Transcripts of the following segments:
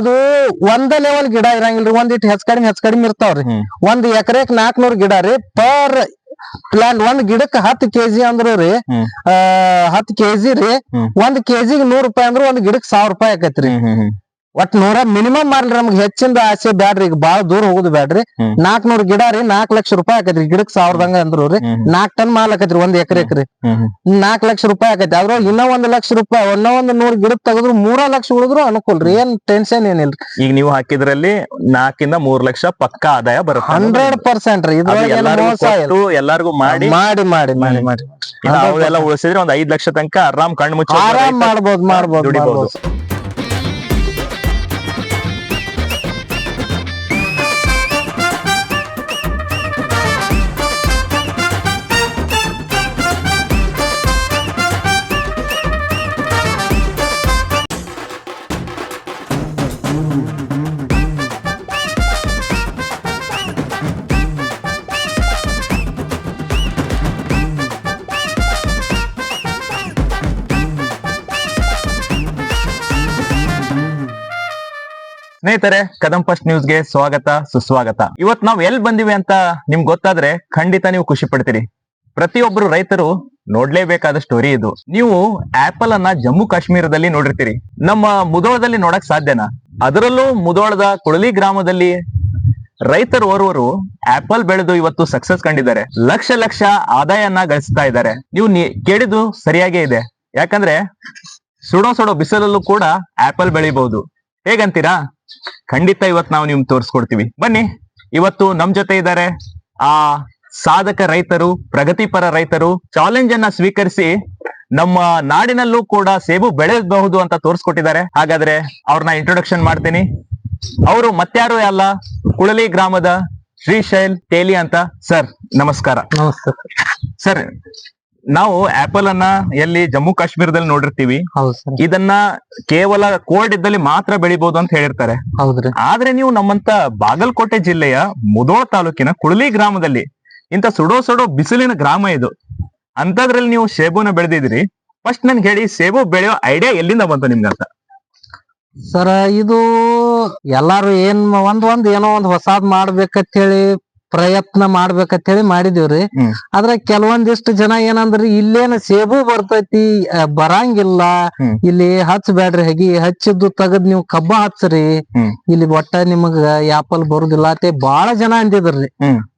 ಅದು ಒಂದ ಲೆವೆಲ್ ಗಿಡ ಇರಂಗಿಲ್ರಿ ಒಂದ್ ಇಟ್ ಹೆಚ್ಚ ಕಡಿಮೆ ಹೆಚ್ಚ ಕಡಿಮೆ ಇರ್ತಾವ್ರಿ. ಒಂದ್ ಎಕರೆಕ್ ನಾಲ್ಕನೂರ್ ಗಿಡ ರೀ ಪರ್ ಪ್ಲಾಂಟ್ ಒಂದ್ ಗಿಡಕ್ ಹತ್ತ್ ಕೆಜಿ ಅಂದ್ರು ರೀ ಹತ್ ಕೆಜಿ ರೀ ಒಂದ್ ಕೆಜಿಗ್ ನೂರ್ ರೂಪಾಯಿ ಅಂದ್ರ ಒಂದ್ ಗಿಡಕ್ ಸಾವಿರ ರೂಪಾಯಿ ಆಕೈತ್ರಿ. ಒಟ್ ನೂರ ಮಿನಿಮಮ್ ಮಾರ್ಲಿ ನಮ್ಗೆ ಹೆಚ್ಚಿಂದ ಆಸೆ ಬ್ಯಾಡ್ರಿ ಈಗ ಬಾಳ ದೂರ ಹೋಗುದು ಬ್ಯಾಡ್ರಿ. ನಾಲ್ಕ ನೂರ ಗಿಡ ರೀ ನಾಲ್ಕ ಲಕ್ಷ ರೂಪಾಯಿ ಆಕತ್ರಿ ಗಿಡಕ್ ಸಾವಿರದಂಗ ಅಂದ್ರು ರೀ. ನಾಲ್ಕ ಟನ್ ಮಾಲ್ ಆಕತ್ರಿ ಒಂದ್ ಎಕರೆ ಎಕರೆ. ಹ್ಮ್ ಲಕ್ಷ ರೂಪಾಯಿ ಆಕತಿ ಅದ್ರೊಳಗ ಇನ್ನೂ ಒಂದ್ ಲಕ್ಷ ರೂಪಾಯಿ ಒಂದ್ ನೂರ್ ಗಿಡ ತೆಗೆದ್ರು ಮೂರ ಲಕ್ಷ ಉಳಿದ್ರು ಅನುಕೂಲ ರೀ ಏನ್ ಟೆನ್ಷನ್ ಏನಿಲ್ರಿ. ಈಗ ನೀವು ಹಾಕಿದ್ರಲ್ಲಿ ನಾಲ್ಕಿಂದ ಮೂರ್ ಲಕ್ಷ ಪಕ್ಕ ಆದಾಯ ಬರುತ್ತೆ ಹಂಡ್ರೆಡ್ ಪರ್ಸೆಂಟ್ ರೀ ಎಲ್ಲರಿಗೂ ಇದ್ರೊಳಗೆ ಎಲ್ಲಾರ್ಗೂ ಮಾಡಿ. ಮಾಡಿ ಮಾಡಿ ಮಾಡಿ ಮಾಡಿ. ಅವೆಲ್ಲ ಉಳಿಸಿದ್ರೆ ಒಂದ್ ಐದ್ ಲಕ್ಷ ತನಕ ಆರಾಮ್ ಕಣ್ಣು ಮುಚ್ಚಿ ಆರಾಮ್ ಮಾಡ್ಬೋದು ಮಾಡ್ಬೋದು. ಸ್ನೇಹಿತರೆ, ಕದಂ ಫಸ್ಟ್ ನ್ಯೂಸ್ಗೆ ಸ್ವಾಗತ, ಸುಸ್ವಾಗತ. ಇವತ್ ನಾವ್ ಎಲ್ ಬಂದಿವಿ ಅಂತ ನಿಮ್ಗೆ ಗೊತ್ತಾದ್ರೆ ಖಂಡಿತ ನೀವು ಖುಷಿ ಪಡ್ತೀರಿ. ಪ್ರತಿಯೊಬ್ಬರು ರೈತರು ನೋಡ್ಲೇಬೇಕಾದ ಸ್ಟೋರಿ ಇದು. ನೀವು ಆಪಲ್ ಅನ್ನ ಜಮ್ಮು ಕಾಶ್ಮೀರದಲ್ಲಿ ನೋಡಿರ್ತೀರಿ. ನಮ್ಮ ಮುದೋಳದಲ್ಲಿ ನೋಡಕ್ ಸಾಧ್ಯನಾ? ಅದರಲ್ಲೂ ಮುದೋಳದ ಕುಳಲಿ ಗ್ರಾಮದಲ್ಲಿ ರೈತರು ಓರ್ವರು ಆಪಲ್ ಬೆಳೆದು ಇವತ್ತು ಸಕ್ಸಸ್ ಕಂಡಿದ್ದಾರೆ. ಲಕ್ಷ ಲಕ್ಷ ಆದಾಯನ ಗಳಿಸ್ತಾ ಇದ್ದಾರೆ. ನೀವು ಕೇಳಿದ್ದು ಸರಿಯಾಗೇ ಇದೆ. ಯಾಕಂದ್ರೆ ಸುಡೋ ಸುಡೋ ಬಿಸಿಲಲ್ಲೂ ಕೂಡ ಆಪಲ್ ಬೆಳಿಬಹುದು ಹೇಗಂತೀರಾ? ಖಂಡಿತ ಇವತ್ ನಾವು ನಿಮ್ಗೆ ತೋರಿಸ್ಕೊಡ್ತೀವಿ. ಬನ್ನಿ ಇವತ್ತು ನಮ್ ಜೊತೆ ಇದ್ದಾರೆ ಆ ಸಾಧಕ ರೈತರು ಪ್ರಗತಿಪರ ರೈತರು ಚಾಲೆಂಜ್ ಅನ್ನ ಸ್ವೀಕರಿಸಿ ನಮ್ಮ ನಾಡಿನಲ್ಲೂ ಕೂಡ ಸೇಬು ಬೆಳೆಯಬಹುದು ಅಂತ ತೋರಿಸ್ಕೊಟ್ಟಿದ್ದಾರೆ. ಹಾಗಾದ್ರೆ ಅವ್ರನ್ನ ಇಂಟ್ರೊಡಕ್ಷನ್ ಮಾಡ್ತೀನಿ. ಅವರು ಮತ್ಯಾರು ಅಲ್ಲ ಕುಳಲಿ ಗ್ರಾಮದ ಶ್ರೀಶೈಲ್ ತೇಲಿ ಅಂತ. ಸರ್ ನಮಸ್ಕಾರ. ನಮಸ್ತೆ ಸರ್ ನಾವು ಆಪಲ್ ಅನ್ನ ಎಲ್ಲಿ ಜಮ್ಮು ಕಾಶ್ಮೀರದಲ್ಲಿ ನೋಡಿರ್ತೀವಿ. ಇದನ್ನ ಕೇವಲ ಕೋಲ್ಡ್ ಇದ್ದಲ್ಲಿ ಮಾತ್ರ ಬೆಳಿಬಹುದು ಅಂತ ಹೇಳಿರ್ತಾರೆ. ಹೌದ್ರಿ. ಆದ್ರೆ ನೀವು ನಮ್ಮಂತ ಬಾಗಲಕೋಟೆ ಜಿಲ್ಲೆಯ ಮುದೋಳ ತಾಲೂಕಿನ ಕುಳಲಿ ಗ್ರಾಮದಲ್ಲಿ ಇಂತ ಸುಡೋ ಸುಡೋ ಬಿಸಿಲಿನ ಗ್ರಾಮ ಇದು. ಅಂತದ್ರಲ್ಲಿ ನೀವು ಸೇಬುನ ಬೆಳೆದಿದ್ರಿ ಫಸ್ಟ್ ನನ್ಗೆ ಹೇಳಿ ಸೇಬು ಬೆಳೆಯೋ ಐಡಿಯಾ ಎಲ್ಲಿಂದ ಬಂತು ನಿಮ್ಗೆ ಅಂತ? ಸರ ಇದು ಎಲ್ಲಾರು ಏನ್ ಒಂದ್ ಒಂದ್ ಏನೋ ಒಂದ್ ಹೊಸಾದ್ ಮಾಡ್ಬೇಕಂತ ಹೇಳಿ ಪ್ರಯತ್ನ ಮಾಡ್ಬೇಕಂತ ಹೇಳಿ ಮಾಡಿದೀವ್ರಿ ಆದ್ರೆ ಕೆಲವೊಂದಿಷ್ಟು ಜನ ಏನಂದ್ರಿ ಇಲ್ಲೇನ ಸೇಬು ಬರ್ತೈತಿ ಬರಂಗಿಲ್ಲ. ಇಲ್ಲಿ ಹಚ್ಚಬ್ಯಾಡ್ರಿ ಹಗಿ ಹಚ್ಚಿದ್ದು ತಗದ್ ನೀವು ಕಬ್ಬ ಹಚ್ಚ್ರಿ. ಇಲ್ಲಿ ಒಟ್ಟ ನಿಮಗ ಯಾಪಲ್ ಬರುದಿಲ್ಲ ಅಂತ ಬಾಳ ಜನ ಅಂದಿದ್ರಿ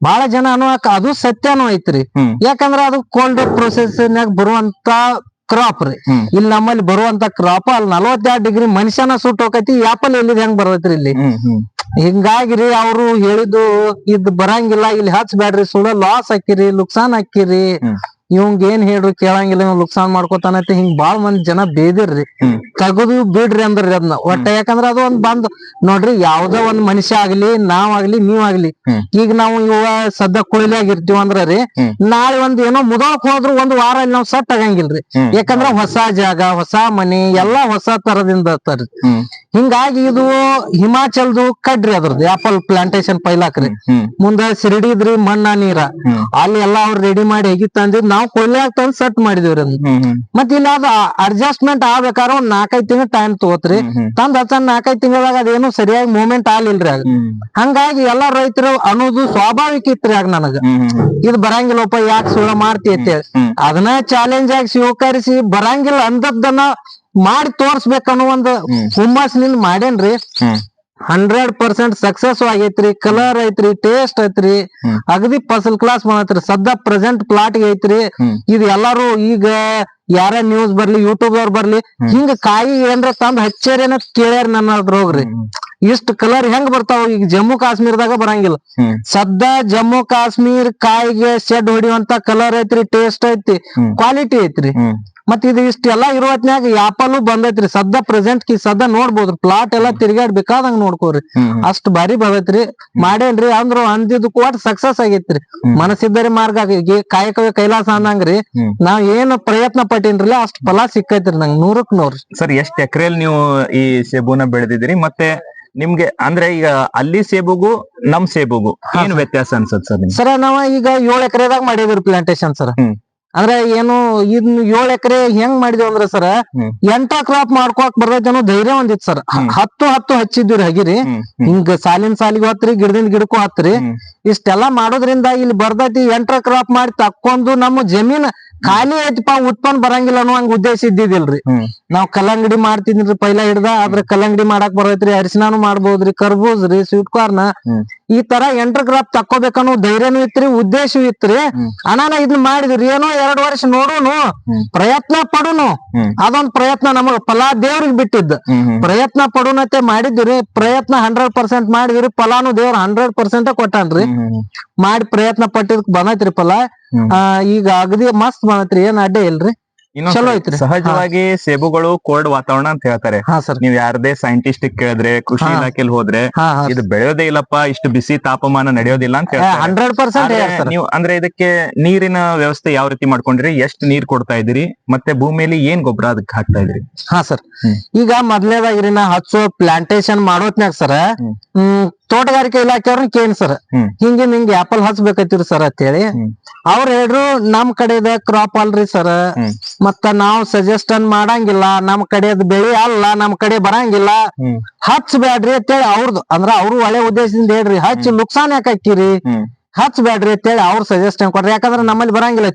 ಬಹಳ ಬಾಳ ಜನ ಅನ್ನುವಾಕ ಅದು ಸತ್ಯನೂ ಐತ್ರಿ. ಯಾಕಂದ್ರ ಅದು ಕೋಲ್ಡ್ ಪ್ರೊಸೆಸ್ ನಾಗ ಬರುವಂತ ಕ್ರಾಪ್ ರೀ. ಇಲ್ಲಿ ನಮ್ಮಲ್ಲಿ ಬರುವಂತ ಕ್ರಾಪ್ ಅಲ್ಲಿ ನಲವತ್ತೆರಡು ಡಿಗ್ರಿ ಮನುಷ್ಯನ ಸುಟ್ಟು ಹೋಗತಿ ಆಪಲ್ ಎಲ್ಲಿದ್ ಹೆಂಗ್ ಬರ್ತೈತ್ರಿ ಇಲ್ಲಿ? ಹಿಂಗಾಗಿರಿ ಹ್ಮ್. ಹಿಂಗಾಗಿ ರೀ ಅವ್ರು ಹೇಳಿದ್ದು ಇದ್ ಬರಂಗಿಲ್ಲ ಇಲ್ಲಿ ಹಚ್ಬೇಡ್ರಿ ಸುಳ್ಳ ಲಾಸ್ ಹಾಕಿರಿ ನುಕ್ಸಾನ್ ಹಾಕಿರಿ. ಇವಂಗ ಏನ್ ಹೇಳ್ರಿ ಕೇಳಂಗಿಲ್ಲ ಇವ್ ನುಕ್ಸಾನ್ ಮಾಡ್ಕೋತಾನೈತಿ ಹಿಂಗ್ ಬಾಳ್ ಮಂದಿ ಜನ ಬೇದಿರ್ರಿ. ತಗದು ಬಿಡ್ರಿ ಅಂದ್ರಿ ಅದನ್ನ ಒಟ್ಟ ಯಾಕಂದ್ರ ಅದು ಒಂದ್ ಬಂದ್ ನೋಡ್ರಿ ಯಾವ್ದೋ ಒಂದ್ ಮನುಷ್ಯ ಆಗ್ಲಿ ನಾವಾಗ್ಲಿ ನೀವಾಗ್ಲಿ ಆಗ್ಲಿ. ಈಗ ನಾವು ಇವ ಸದ್ಯ ಕೊಳಿಲಿ ಇರ್ತೀವಿ ಅಂದ್ರ ರೀ ನಾಳೆ ಒಂದ್ ಏನೋ ಮುದೋಕ್ ಹೋದ್ರು ಒಂದ್ ವಾರ ಇಲ್ಲಿ ನಾವ್ ಸಟ್ ಆಗಂಗಿಲ್ರಿ. ಯಾಕಂದ್ರ ಹೊಸ ಜಾಗ ಹೊಸ ಮನೆ ಎಲ್ಲಾ ಹೊಸ ತರದಿಂದ ತರ್ರಿ. ಹಿಂಗಾಗಿ ಇದು ಹಿಮಾಚಲ್ದು ಕಡ್ರಿ ಅದ್ರದ್ದು ಆಪಲ್ ಪ್ಲಾಂಟೇಶನ್ ಪೈಲಾಕ್ರಿ. ಮುಂದೆ ಸಿರಡಿದ್ರಿ ಮಣ್ಣ ನೀರ. ಅಲ್ಲಿ ಎಲ್ಲಾ ಅವ್ರು ರೆಡಿ ಮಾಡಿ ಹೇಗಿ ತಂದಿದ್ ನಾವ್ ಕೊಯ್ಲಾಗ ತಂದ್ ಸೆಟ್ ಮಾಡಿದೀವ್ರಿ ಅದನ್ನ. ಮತ್ ಇಲ್ಲ ಅದ ಅಡ್ಜಸ್ಟ್ಮೆಂಟ್ ಆಗ್ಬೇಕಾದ್ರ ಒಂದ್ ನಾಲ್ಕೈದ್ ತಿಂಗಳ ಟೈಮ್ ತಗೋತ್ರಿ. ತಂದ್ ಹಚ್ಚನ್ ನಾಲ್ಕೈದ್ ತಿಂಗಳದಾಗ ಅದೇನು ಸರಿಯಾಗಿ ಮೂವ್ಮೆಂಟ್ ಆಗ್ಲಿಲ್ರಿ ಆಗ ಹಂಗಾಗಿ ಎಲ್ಲಾ ರೈತರು ಅನ್ನೋದು ಸ್ವಾಭಾವಿಕ ಇತ್ರಿ ಆಗ ನನಗ. ಇದು ಬರಂಗಿಲ್ಲಪ್ಪ ಯಾಕೆ ಸುಳ್ಳ ಮಾಡ್ತಿ ಅಂತೇಳಿ ಅದನ್ನ ಚಾಲೆಂಜ್ ಆಗಿ ಸ್ವೀಕರಿಸಿ ಬರಂಗಿಲ್ಲ ಅಂದದ್ದನ್ನ ಮಾಡಿ ತೋರ್ಸ್ಬೇಕನ್ನೋ ಒಂದು ಹ್ಮ್. ಹುಮ್ಮಸ್ನಿಂದ ಮಾಡೇನ್ರಿ. ಹಂಡ್ರೆಡ್ ಪರ್ಸೆಂಟ್ ಸಕ್ಸಸ್ ಆಗೈತ್ರಿ ಕಲರ್ ಐತ್ರಿ ಟೇಸ್ಟ್ ಐತ್ರಿ. ಅಗದಿ ಫಸಲ್ ಕ್ಲಾಸ್ ಮಾಡತ್ರಿ. ಸದ್ದ ಪ್ರೆಸೆಂಟ್ ಪ್ಲಾಟ್ ಐತ್ರಿ. ಇದ್ ಎಲ್ಲಾರು ಈಗ ಯಾರ ನ್ಯೂಸ್ ಬರ್ಲಿ ಯೂಟ್ಯೂಬ್ ಅವ್ರ ಬರ್ಲಿ ಹಿಂಗ ಕಾಯಿ ಏನ್ರ ತಂದ್ ಹಚ್ಚಾರೇನ ಕೇಳ್ಯಾರ ನನ್ನ ರೋಗ್ರಿ ಹೋಗ್ರಿ. ಇಷ್ಟ ಕಲರ್ ಹೆಂಗ್ ಬರ್ತಾವ? ಈಗ ಜಮ್ಮು ಕಾಶ್ಮೀರದಾಗ ಬರಂಗಿಲ್ಲ. ಸದ್ದ ಜಮ್ಮು ಕಾಶ್ಮೀರ್ ಕಾಯಿಗೆ ಶೆಡ್ ಹೊಡಿಯುವಂತ ಕಲರ್ ಐತ್ರಿ ಟೇಸ್ಟ್ ಐತಿ ಕ್ವಾಲಿಟಿ ಐತ್ರಿ. ಮತ್ ಇದು ಇಷ್ಟೆಲ್ಲಾ ಇರುವತ್ನ್ಯಾಗ ಯಾಪಲ್ಲು ಬಂದೈತ್ರಿ. ಸದ್ದ ಪ್ರೆಸೆಂಟ್ ಕಿ ಸದ್ದ ನೋಡ್ಬೋದ್ರಿ. ಪ್ಲಾಟ್ ಎಲ್ಲಾ ತಿರ್ಗಾಡ್ ಬೇಕಾದಂಗ ನೋಡ್ಕೋರಿ. ಅಷ್ಟ್ ಬಾರಿ ಬಂದೈತ್ರಿ. ಮಾಡೇನ್ರಿ ಅಂದ್ರ ಅಂದಿದ್ ಒಟ್ ಸಕ್ಸಸ್ ಆಗೈತ್ರಿ. ಮನಸಿದ್ದರೆ ಮನಸ್ಸಿದ್ದರಿ ಮಾರ್ಗ ಕಾಯಕವೇ ಕೈಲಾಸ ಅನ್ನಂಗ್ರಿ. ನಾವ್ ಏನ್ ಪ್ರಯತ್ನ ಪಟ್ಟಿನ್ರಲ್ಲ ಅಷ್ಟ್ ಫಲ ಸಿಕ್ಕೈತ್ರಿ ನಂಗ್ ನೂರಕ್ ನೂರ್. ಸರ್ ಎಷ್ಟ್ ಎಕರೆಯಲ್ಲಿ ನೀವು ಈ ಸೇಬುನ ಬೆಳೆದಿದ್ದೀರಿ? ಮತ್ತೆ ನಿಮ್ಗೆ ಅಂದ್ರೆ ಈಗ ಅಲ್ಲಿ ಸೇಬುಗೂ ನಮ್ ಸೇಬುಗೂ ಏನ್ ವ್ಯತ್ಯಾಸ ಅನ್ಸತ್ ಸರ್ ಸರ್ ನಾವ ಈಗ ಏಳ್ ಎಕರೆದಾಗ ಮಾಡಿದ್ರಿ ಪ್ಲಾಂಟೇಶನ್ ಸರ್. ಅಂದ್ರೆ ಏನು ಇದ್ನ ಏಳ್ ಎಕರೆ ಹೆಂಗ್ ಮಾಡಿದೇವ್ ಅಂದ್ರ ಸರ್. ಎಂಟ ಕ್ರಾಪ್ ಮಾಡ್ಕೋಕ್ ಬರ್ತೈತಿ ಅನ್ನೋ ಧೈರ್ಯ ಒಂದಿತ್ತು ಸರ್. ಹತ್ತು ಹತ್ತು ಹಚ್ಚಿದ್ವಿ ಹಗಿರಿ ಹ್ಮ್ ಹ್ಮ್ ಹಿಂಗ ಸಾಲಿನ ಸಾಲಿಗೆ ಹತ್ರಿ ಗಿಡದಿಂದ ಗಿಡಕ್ಕೂ ಹತ್ರಿ ಇಷ್ಟೆಲ್ಲಾ ಮಾಡೋದ್ರಿಂದ ಇಲ್ಲಿ ಬರ್ದೈತಿ ಎಂಟ್ರ ಕ್ರಾಪ್ ಮಾಡಿ ತಕ್ಕೊಂಡು ನಮ್ಮ ಜಮೀನ್ ಖಾಲಿ ಐತಿಪಾ ಉತ್ಪನ್ನ ಬರಂಗಿಲ್ಲ ಅನ್ನೋ ಹಂಗ ಉದ್ದೇಶ ಇದ್ದಿದಿಲ್ರಿ. ನಾವ್ ಕಲ್ಲಂಗಡಿ ಮಾಡ್ತಿದ್ರಿ ಪೈಲಾ ಹಿಡ್ದ ಆದ್ರ ಕಲ್ಲಂಗಡಿ ಮಾಡಾಕ್ ಬರೈತ್ರಿ ಅರಿಶಿನಾನು ಮಾಡ್ಬೋದ್ರಿ ಕರ್ಬೂಜ್ ರೀ ಸ್ವೀಟ್ ಕಾರ್ನ್ ಈ ತರ ಎಂಟರ್ ಕ್ರಾಪ್ ತಕ್ಕೋಬೇಕನ್ನೋ ಧೈರ್ಯನೂ ಇತ್ರಿ ಉದ್ದೇಶವೂ ಇತ್ರಿ. ಅನಾನ ಇದನ್ನ ಮಾಡಿದ್ರಿ ಏನೋ ಎರಡ್ ವರ್ಷ ನೋಡುನು ಪ್ರಯತ್ನ ಪಡುನು. ಅದೊಂದ್ ಪ್ರಯತ್ನ ನಮಗ್ ಫಲ ದೇವ್ರಿಗೆ ಬಿಟ್ಟಿದ್ದ. ಪ್ರಯತ್ನ ಪಡುನತೆ ಮಾಡಿದ್ರಿ ಪ್ರಯತ್ನ ಹಂಡ್ರೆಡ್ ಪರ್ಸೆಂಟ್ ಮಾಡಿದ್ರಿ ಫಲಾನು ದೇವ್ರ ಹಂಡ್ರೆಡ್ ಪರ್ಸೆಂಟ್ ಕೊಟ್ಟಾನ್ರಿ. ಮಾಡಿ ಪ್ರಯತ್ನ ಪಟ್ಟಿದ್ ಬಂದೈತ್ರಿ ಫಲ. ಈಗ ಅಗದಿ ಮಸ್ತ್ ಬಂದೈತ್ರಿ ಏನ್ ಅಡ್ಡೆ ಇಲ್ರಿ? ಚಲೋ ಸರಿ, ಐತ್ರಿ. ಸಹಜವಾಗಿ ಸೇಬುಗಳು ಕೋಲ್ಡ್ ವಾತಾವರಣ ಅಂತ ಹೇಳ್ತಾರೆ. ಹಾ ಸರ್. ನೀವ್ ಯಾರದೇ ಸೈಂಟಿಸ್ಟ್ ಕೇಳಿದ್ರೆ ಕೃಷಿ. ಇಲಾಖೆಲಿ ಹೋದ್ರೆ ಇದು ಬೆಳೆಯೋದೇ ಇಲ್ಲಪ್ಪ ಇಷ್ಟು ಬಿಸಿ ತಾಪಮಾನ ನಡೆಯೋದಿಲ್ಲ ಅಂತ ಹೇಳ್ತಾರೆ. ಹಂಡ್ರೆಡ್ ಪರ್ಸೆಂಟ್ ನೀವು ಅಂದ್ರೆ ಇದಕ್ಕೆ ನೀರಿನ ವ್ಯವಸ್ಥೆ ಯಾವ ರೀತಿ ಮಾಡ್ಕೊಂಡಿರಿ ಎಷ್ಟು ನೀರ್ ಕೊಡ್ತಾ ಇದ್ರಿ ಮತ್ತೆ ಭೂಮಿಯಲ್ಲಿ ಏನ್ ಗೊಬ್ಬರ ಅದಕ್ಕೆ ಹಾಕ್ತಾ ಇದ್ರಿ ಹಾ ಸರ್. ಈಗ ಮೊದ್ಲೇದಾಗ್ರಿ ನಾ ಹಚ್ಚೋ ಪ್ಲಾಂಟೇಶನ್ ಮಾಡೋತ್ನ್ಯಾಗ ಸರ್ ತೋಟಗಾರಿಕೆ ಇಲಾಖೆಯವ್ರನ್ನ ಕೇಳಿ ಸರ್ ಹಿಂಗ ನಿಂಗೆ ಆಪಲ್ ಹಚ್ಬೇಕೈತಿರಿ ಸರ್ ಅಂತೇಳಿ. ಹೇಳಿ ಅವ್ರ ಹೇಳ್ರು ನಮ್ ಕಡೆದ ಕ್ರಾಪ್ ಅಲ್ರಿ ಸರ್. ಮತ್ತ ನಾವ್ ಸಜೆಸ್ಟನ್ ಮಾಡಂಗಿಲ್ಲ. ನಮ್ ಕಡೆದ್ ಬೆಳಿ ಅಲ್ಲ ನಮ್ ಕಡೆ ಬರಂಗಿಲ್ಲ. ಹಚ್ಬೇಡ್ರಿ ಅಂತೇಳಿ ಅವ್ರದ್ದು ಅಂದ್ರ ಅವ್ರು ಒಳ್ಳೆ ಉದ್ದೇಶದಿಂದ ಹೇಳ್ರಿ ಹಚ್ಚಿ ನುಕ್ಸಾನ್ ಯಾಕೆ ಹಾಕಿರಿ ಹ್ಮ್. ಹಚ್ಬೇಡ್ರಿ ಅಂತೇಳಿ ಅವ್ರ ಸಜೆಷನ್ ಕೊಡ್ರಿ ಯಾಕಂದ್ರೆ ನಮ್ಮಲ್ಲಿ ಬರಂಗಿಲ್ಲ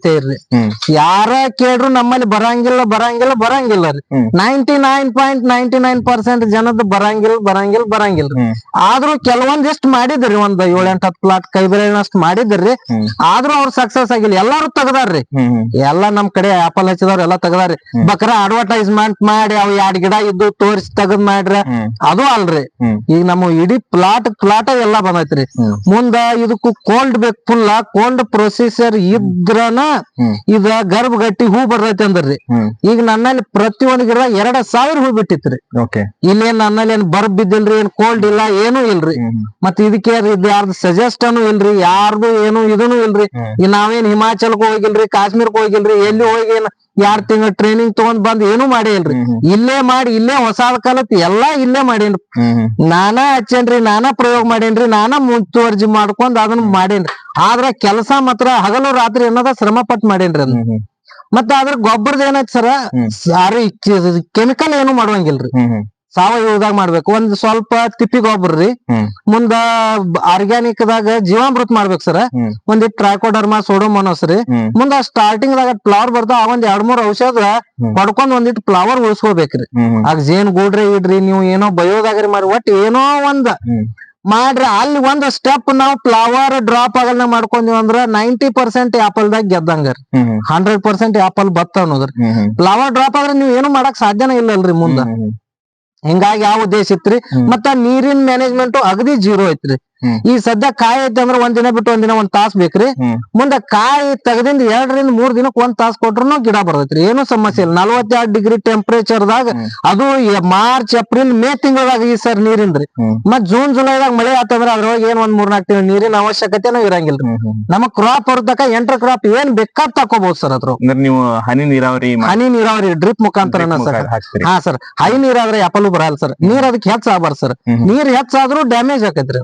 ಹ್ಮ್. ಯಾರ ಕೇಳ್ರು ನಮ್ಮಲ್ಲಿ ಬರಂಗಿಲ್ಲ ಬರಂಗಿಲ್ಲ ಬರಂಗಿಲ್ಲ ರೀ. Ninety nine point ninety nine percent ಜನದ ಬರಂಗಿಲ್ಲ ಬರಂಗಿಲ್ಲ ಬರಂಗಿಲ್ಲ. ಆದ್ರೂ ಕೆಲವೊಂದಿಷ್ಟು ಮಾಡಿದ್ರಿ ಒಂದ್ ಏಳೆಂಟ್ ಹತ್ತು ಪ್ಲಾಟ್ ಕೈ ಬೆಳೆನಷ್ಟು ಮಾಡಿದ್ರಿ. ಆದ್ರೂ ಅವ್ರ ಸಕ್ಸಸ್ ಆಗಿಲ್ಲ. ಎಲ್ಲಾರು ತೆಗದಾರ್ರಿ ಎಲ್ಲಾ ನಮ್ ಕಡೆ ಆಪಲ್ ಹಚ್ಚಿದವ್ರು ಎಲ್ಲಾ ತೆಗದಾರಿ ಬಕ್ರ ಅಡ್ವರ್ಟೈಸ್ಮೆಂಟ್ ಮಾಡಿ ಅವ್ ಎರಡ್ ಗಿಡ ಇದ್ದು ತೋರಿಸಿ ತೆಗದ್ ಮಾಡ್ರ. ಅದು ಅಲ್ರಿ. ಈಗ ನಮ್ಮ ಇಡೀ ಪ್ಲಾಟ್ ಪ್ಲಾಟ್ ಎಲ್ಲಾ ಬಂದೈತ್ರಿ. ಮುಂದ ಇದಕ್ಕೂ ಕೋಲ್ಡ್ ಬೇಕು ಫುಲ್ ಕೋಲ್ಡ್ ಪ್ರೊಸೆಸರ್ ಇದ್ರನ ಇದ ಗರ್ಭ ಗಟ್ಟಿ ಹೂ ಬರ್ತೈತಿ ಅಂದ್ರಿ. ಈಗ ನನ್ನಲ್ಲಿ ಪ್ರತಿಯೊಂದ್ ಗಿಡ ಎರಡ್ ಸಾವಿರ ಹೂ ಬಿಟ್ಟಿತ್ರಿ. ಇಲ್ಲೇನ್ ನನ್ನಲ್ಲಿ ಏನ್ ಬರ್ಬ್ ಬಿದ್ದಿಲ್ರಿ ಏನ್ ಕೋಲ್ಡ್ ಇಲ್ಲ ಏನೂ ಇಲ್ರಿ. ಮತ್ತೆ ಮತ್ ಇದಕ್ಕೆ ಯಾರ್ದು ಸಜೆಸ್ಟ್ ಸಜೆಸ್ಟನು ಇಲ್ರಿ ಯಾರ್ದು ಏನು ಇದನು ಇಲ್ರಿ. ನಾವೇನ್ ಹಿಮಾಚಲ್ಕ್ ಹೋಗಿಲ್ರಿ ಕಾಶ್ಮೀರ್ಕ್ ಹೋಗಿಲ್ರಿ ಎಲ್ಲಿ ಹೋಗಿ ಏನ್ ಎರಡ್ ತಿಂಗಳ ಟ್ರೈನಿಂಗ್ ತಗೊಂಡ್ ಬಂದ್ ಏನು ಮಾಡಿಲ್ರಿ. ಇಲ್ಲೇ ಮಾಡಿ ಇಲ್ಲೇ ಹೊಸ ಕಲತ್ ಎಲ್ಲಾ ಇಲ್ಲೇ ಮಾಡೇನ್ರಿ. ನಾನಾ ಹಚ್ಚೇನ್ರಿ ನಾನಾ ಪ್ರಯೋಗ ಮಾಡೇನ್ರಿ ನಾನಾ ಮುಂತುವರ್ಜಿ ಮಾಡ್ಕೊಂಡ್ ಅದನ್ನ ಮಾಡೇನ್ರಿ. ಆದ್ರ ಕೆಲಸ ಮಾತ್ರ ಹಗಲು ರಾತ್ರಿ ಅನ್ನೋದ ಶ್ರಮ ಪಟ್ ಮಾಡೇನ್ರಿ ಅದನ್ನ ಮತ್ತ ಅದ್ರ ಗೊಬ್ಬರದ ಏನಾಯ್ತು ಸರ. ಸಾರಿ ಕೆಮಿಕಲ್ ಏನು ಮಾಡುವಂಗಿಲ್ರಿ ಸಾವಯವದಾಗ ಮಾಡ್ಬೇಕು. ಒಂದ್ ಸ್ವಲ್ಪ ತಿಪ್ಪಿ ಗೊಬ್ಬರ ರೀ. ಮುಂದ ಆರ್ಗ್ಯಾನಿಕ್ ದಾಗ ಜೀವಾಮೃತ ಮಾಡ್ಬೇಕು ಸರ್. ಒಂದಿಟ್ ಟ್ರೈಕೋಡರ್ಮಾ ಸೋಡೋಮೋನೋಸ್ ರೀ. ಮುಂದ ಸ್ಟಾರ್ಟಿಂಗ್ ದಾಗ ಫ್ಲವರ್ ಬರ್ತಾವ ಆ ಒಂದ್ ಎರಡ್ ಮೂರ್ ಔಷಧ ಪಡ್ಕೊಂಡ್ ಹೊಡ್ಕೊಂಡ್ ಒಂದಿಟ್ ಫ್ಲವರ್ ಉಳಿಸ್ಕೋಬೇಕ್ರಿ ಆಗ ಜೇನ್ ಗೂಡ್ರಿ ಇಡ್ರಿ ನೀವು ಏನೋ ಬಯೋದಾಗ್ರಿ ಮಾಡಿ ಒಟ್ ಏನೋ ಒಂದ್ ಮಾಡ್ರಿ. ಅಲ್ಲಿ ಒಂದ್ ಸ್ಟೆಪ್ ನಾವು ಫ್ಲವರ್ ಡ್ರಾಪ್ ಆಗಲ್ನ ಮಾಡ್ಕೊಂಡ್ವಿ ಅಂದ್ರ ನೈಂಟಿ ಪರ್ಸೆಂಟ್ ಆಪಲ್ ದಾಗ ಗೆದ್ದಂಗ ಹಂಡ್ರೆಡ್ ಪರ್ಸೆಂಟ್ ಆಪಲ್ ಬತ್ತ ಅನ್ನೋದ್ರಿ ಫ್ಲವರ್ ಡ್ರಾಪ್ ಆದ್ರೆ ನೀವ್ ಏನು ಮಾಡಕ್ ಸಾಧ್ಯನೇ ಇಲ್ಲಲ್ರಿ ಮುಂದ. ಹಿಂಗಾಗಿ ಯಾವ ಉದ್ದೇಶ ಇತ್ರಿ. ಮತ್ತ ನೀರಿನ ಮ್ಯಾನೇಜ್ಮೆಂಟ್ ಅಗದಿ ಜೀರೋ ಐತ್ರಿ. ಈ ಸದ್ಯ ಕಾಯಿ ಐತೆ ಅಂದ್ರೆ ಒಂದ್ ದಿನ ಬಿಟ್ಟು ಒಂದ್ ದಿನ ಒಂದ್ ತಾಸ್ ಬೇಕ್ರಿ. ಮುಂದ ಕಾಯಿ ತೆಗದಿಂದ ಎರಡರಿಂದ ಮೂರ್ ದಿನಕ್ ಒಂದ್ ತಾಸ್ ಕೊಟ್ರು ಗಿಡ ಬರ್ತೈತ್ರಿ. ಏನು ಸಮಸ್ಯೆ ಇಲ್ಲ. ನಲವತ್ತೆರಡ್ ಡಿಗ್ರಿ ಟೆಂಪರೇಚರ್ ದಾಗ ಅದು ಮಾರ್ಚ್ ಏಪ್ರಿಲ್ ಮೇ ತಿಂಗಳದಾಗ ಈ ಸರ್ ನೀರಿಂದ್ರಿ. ಮತ್ ಜೂನ್ ಜುಲೈದಾಗ ಮಳೆ ಆತಂದ್ರ ಅದ್ರೊಳಗೆ ಏನ್ ಒಂದ್ ಮೂರ್ನಾಕ್ ತಿಂಗಳ ನೀರಿನ ಅವಶ್ಯಕತೆನೂ ಇರಂಗಿಲ್ರಿ. ನಮಗ್ ಕ್ರಾಪ್ ಹೊರತಕ ಎಂಟರ್ ಕ್ರಾಪ್ ಏನ್ ಬೇಕಾದ್ ತಕೋಬಹುದು ಸರ್ ಅದ್ರ ನೀವು ಹನಿ ನೀರಾವರಿ ಹನಿ ನೀರಾವರಿ ಡ್ರಿಪ್ ಮುಖಾಂತರ ಹಾ ಸರ್. ಹೈ ನೀರಾದ್ರೆ ಅಪಲು ಬರಲ್ಲ ಸರ್. ನೀರ್ ಅದಕ್ಕೆ ಹೆಚ್ಚ ಆಗ್ಬಾರ್ದು ಸರ್. ನೀರ್ ಹೆಚ್ಚಾದ್ರೂ ಡ್ಯಾಮೇಜ್ ಆಕೈತ್ರಿ.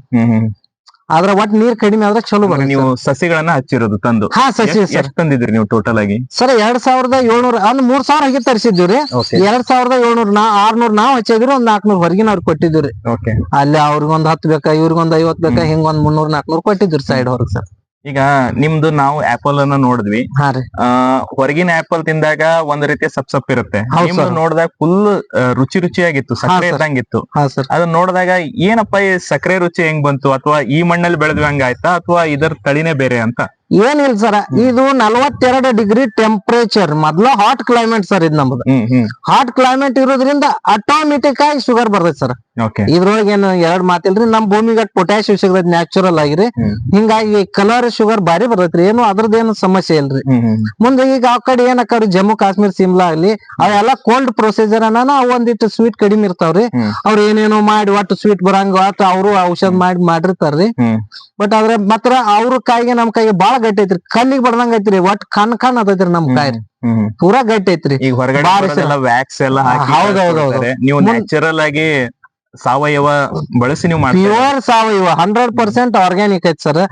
ಆದ್ರ ಒಟ್ ನೀರ್ ಕಡಿಮೆ ಆದ್ರೆ ಚಲೋ ಬರ ನೀವು ಸಸಿಗಳನ್ನ ಹಚ್ಚಿರೋದು ತಂದು. ಹಾ ಸಸಿ ಸರ್. ಎಷ್ಟು ತಂದಿದ್ರಿ ನೀವು ಟೋಟಲ್ ಆಗಿ? ಸರ್ ಎರಡ್ ಸಾವಿರದ ಏಳ್ನೂರ ಅಂದ್ ಮೂರ್ ಸಾವಿರ ಹಾಗೆ ತರಿಸಿದ್ವಿ ರೀ. ಎರಡ್ ಸಾವಿರದ ಏಳ್ನೂರ್ ನಾ ಆರ್ನೂರ್ ನಾವ್ ಹಚ್ಚಿದ್ರಿ ಒಂದ್ ನಾಲ್ಕನೂರ್ ಹೊರಗಿನವ್ರು ಕೊಟ್ಟಿದ್ವಿ ಓಕೆ ಅಲ್ಲಿ ಅವ್ರಿಗೊಂದ್ ಹತ್ತು ಬೇಕಾ ಇವ್ರಿಗೊಂದ್ ಐವತ್ ಬೇಕಾ ಹಿಂಗೊಂದ್ ಒಂದ್ ಮುನ್ನೂರ್ ನಾಲ್ಕನೂರ್ ಕೊಟ್ಟಿದ್ರಿ ಸೈಡ್ ಹೊರಗ್ ಸರ್. ಈಗ ನಿಮ್ದು ನಾವು ಆಪಲ್ ಅನ್ನ ನೋಡಿದ್ವಿ. ಹಾ ರೀ. ಆ ಹೊರಗಿನ ಆಪಲ್ ತಿಂದಾಗ ಒಂದ್ ರೀತಿಯ ಸಪ್ ಸಪ್ ಇರುತ್ತೆ. ಹೌದ್ ನಿಮ್ದು sir. ನೋಡಿದಾಗ ಫುಲ್ ರುಚಿ ರುಚಿಯಾಗಿತ್ತು ಸಕ್ಕರೆ sir. ಇದ್ದಂಗಿತ್ತು. ಹಾ ಸರ್. ಅದನ್ನ ನೋಡಿದಾಗ ಏನಪ್ಪ ಈ ಸಕ್ಕರೆ ರುಚಿ ಹೆಂಗ್ ಬಂತು? ಅಥವಾ ಈ ಮಣ್ಣಲ್ಲಿ ಬೆಳೆದ್ವಿ ಹಂಗಾಯ್ತಾ? ಅಥವಾ ಇದರ ತಳಿನೇ ಬೇರೆ ಅಂತ? ಏನಿಲ್ಲ ಸರ್ ಇದು ನಲವತ್ತೆರಡು ಡಿಗ್ರಿ ಟೆಂಪರೇಚರ್ ಮೊದ್ಲ ಹಾಟ್ ಕ್ಲೈಮೇಟ್ ಸರ್ ಇದು ನಮ್ದು. ಹಾಟ್ ಕ್ಲೈಮೇಟ್ ಇರೋದ್ರಿಂದ ಆಟೋಮೆಟಿಕ್ ಆಗಿ ಶುಗರ್ ಬರ್ತೈತಿ ಸರ್ ಇದ್ರೊಳಗೆ ಏನು ಎರಡ್ ಮಾತಿಲ್ರಿ ನಮ್ ಭೂಮಿಗೆ ಪೊಟ್ಯಾಶಿಯಂ ಸಿಗತೈತಿ ನ್ಯಾಚುರಲ್ ಆಗಿರಿ. ಹಿಂಗಾಗಿ ಕಲರ್ ಶುಗರ್ ಬಾರಿ ಬರ್ತೈತ್ರಿ. ಏನು ಅದ್ರದ್ದೇನು ಸಮಸ್ಯೆ ಇಲ್ರಿ. ಮುಂದೆ ಈಗ ಆ ಕಡೆ ಏನ್ ಆಕವ್ರಿ ಜಮ್ಮು ಕಾಶ್ಮೀರ್ ಸಿಮ್ಲಾ ಆಗ್ಲಿ ಅವೆಲ್ಲ ಕೋಲ್ಡ್ ಪ್ರೊಸೀಜರ್ ಅನ್ನ ಒಂದಿಟ್ಟು ಸ್ವೀಟ್ ಕಡಿಮೆ ಇರ್ತಾವ್ರಿ. ಅವ್ರ ಏನೇನೋ ಮಾಡಿ ಒಟ್ಟು ಸ್ವೀಟ್ ಬರಂಗ ಅವರು ಔಷಧ ಮಾಡಿ ಮಾಡಿರ್ತಾರ್ರಿ. ಬಟ್ ಆದ್ರೆ ಮಾತ್ರ ಅವ್ರ ಕಾಯಿಗೆ ನಮ್ ಕೈಗೆ ಬಾಳ ಗಟ್ಟಿ ಐತ್ರಿ ಕಲ್ಲಿಗೆ ಬಡ್ದಂಗ ಐತ್ರಿ ಒಟ್ ಕಣ್ ಕಣ್ ಆತೈತ್ರಿ ನಮ್ ಕಾಯಿ ಪೂರಾ ಗಟ್ಟಿ ಐತ್ರಿ ಈಗ ಹೊರಗಡೆ ವ್ಯಾಕ್ಸ್ ಎಲ್ಲ ಹಾಕಿ ಹೌದ್ ಹೌದ್ ಹೌದ್ ಕಳ್ಸ್ಕೊಡ್ತಾರೆ. ನೀವು ನ್ಯಾಚುರಲ್ ಆಗಿ ಸಾವಯವ ಬಳಸಿ ನೀವು ಮಾಡ್ತೀರಾ ಪ್ಯೂರ್ ಸಾವಯವ ಹಂಡ್ರೆಡ್ ಪರ್ಸೆಂಟ್ ಆರ್ಗ್ಯಾನಿಕ್ ಐತಿ ಸರ್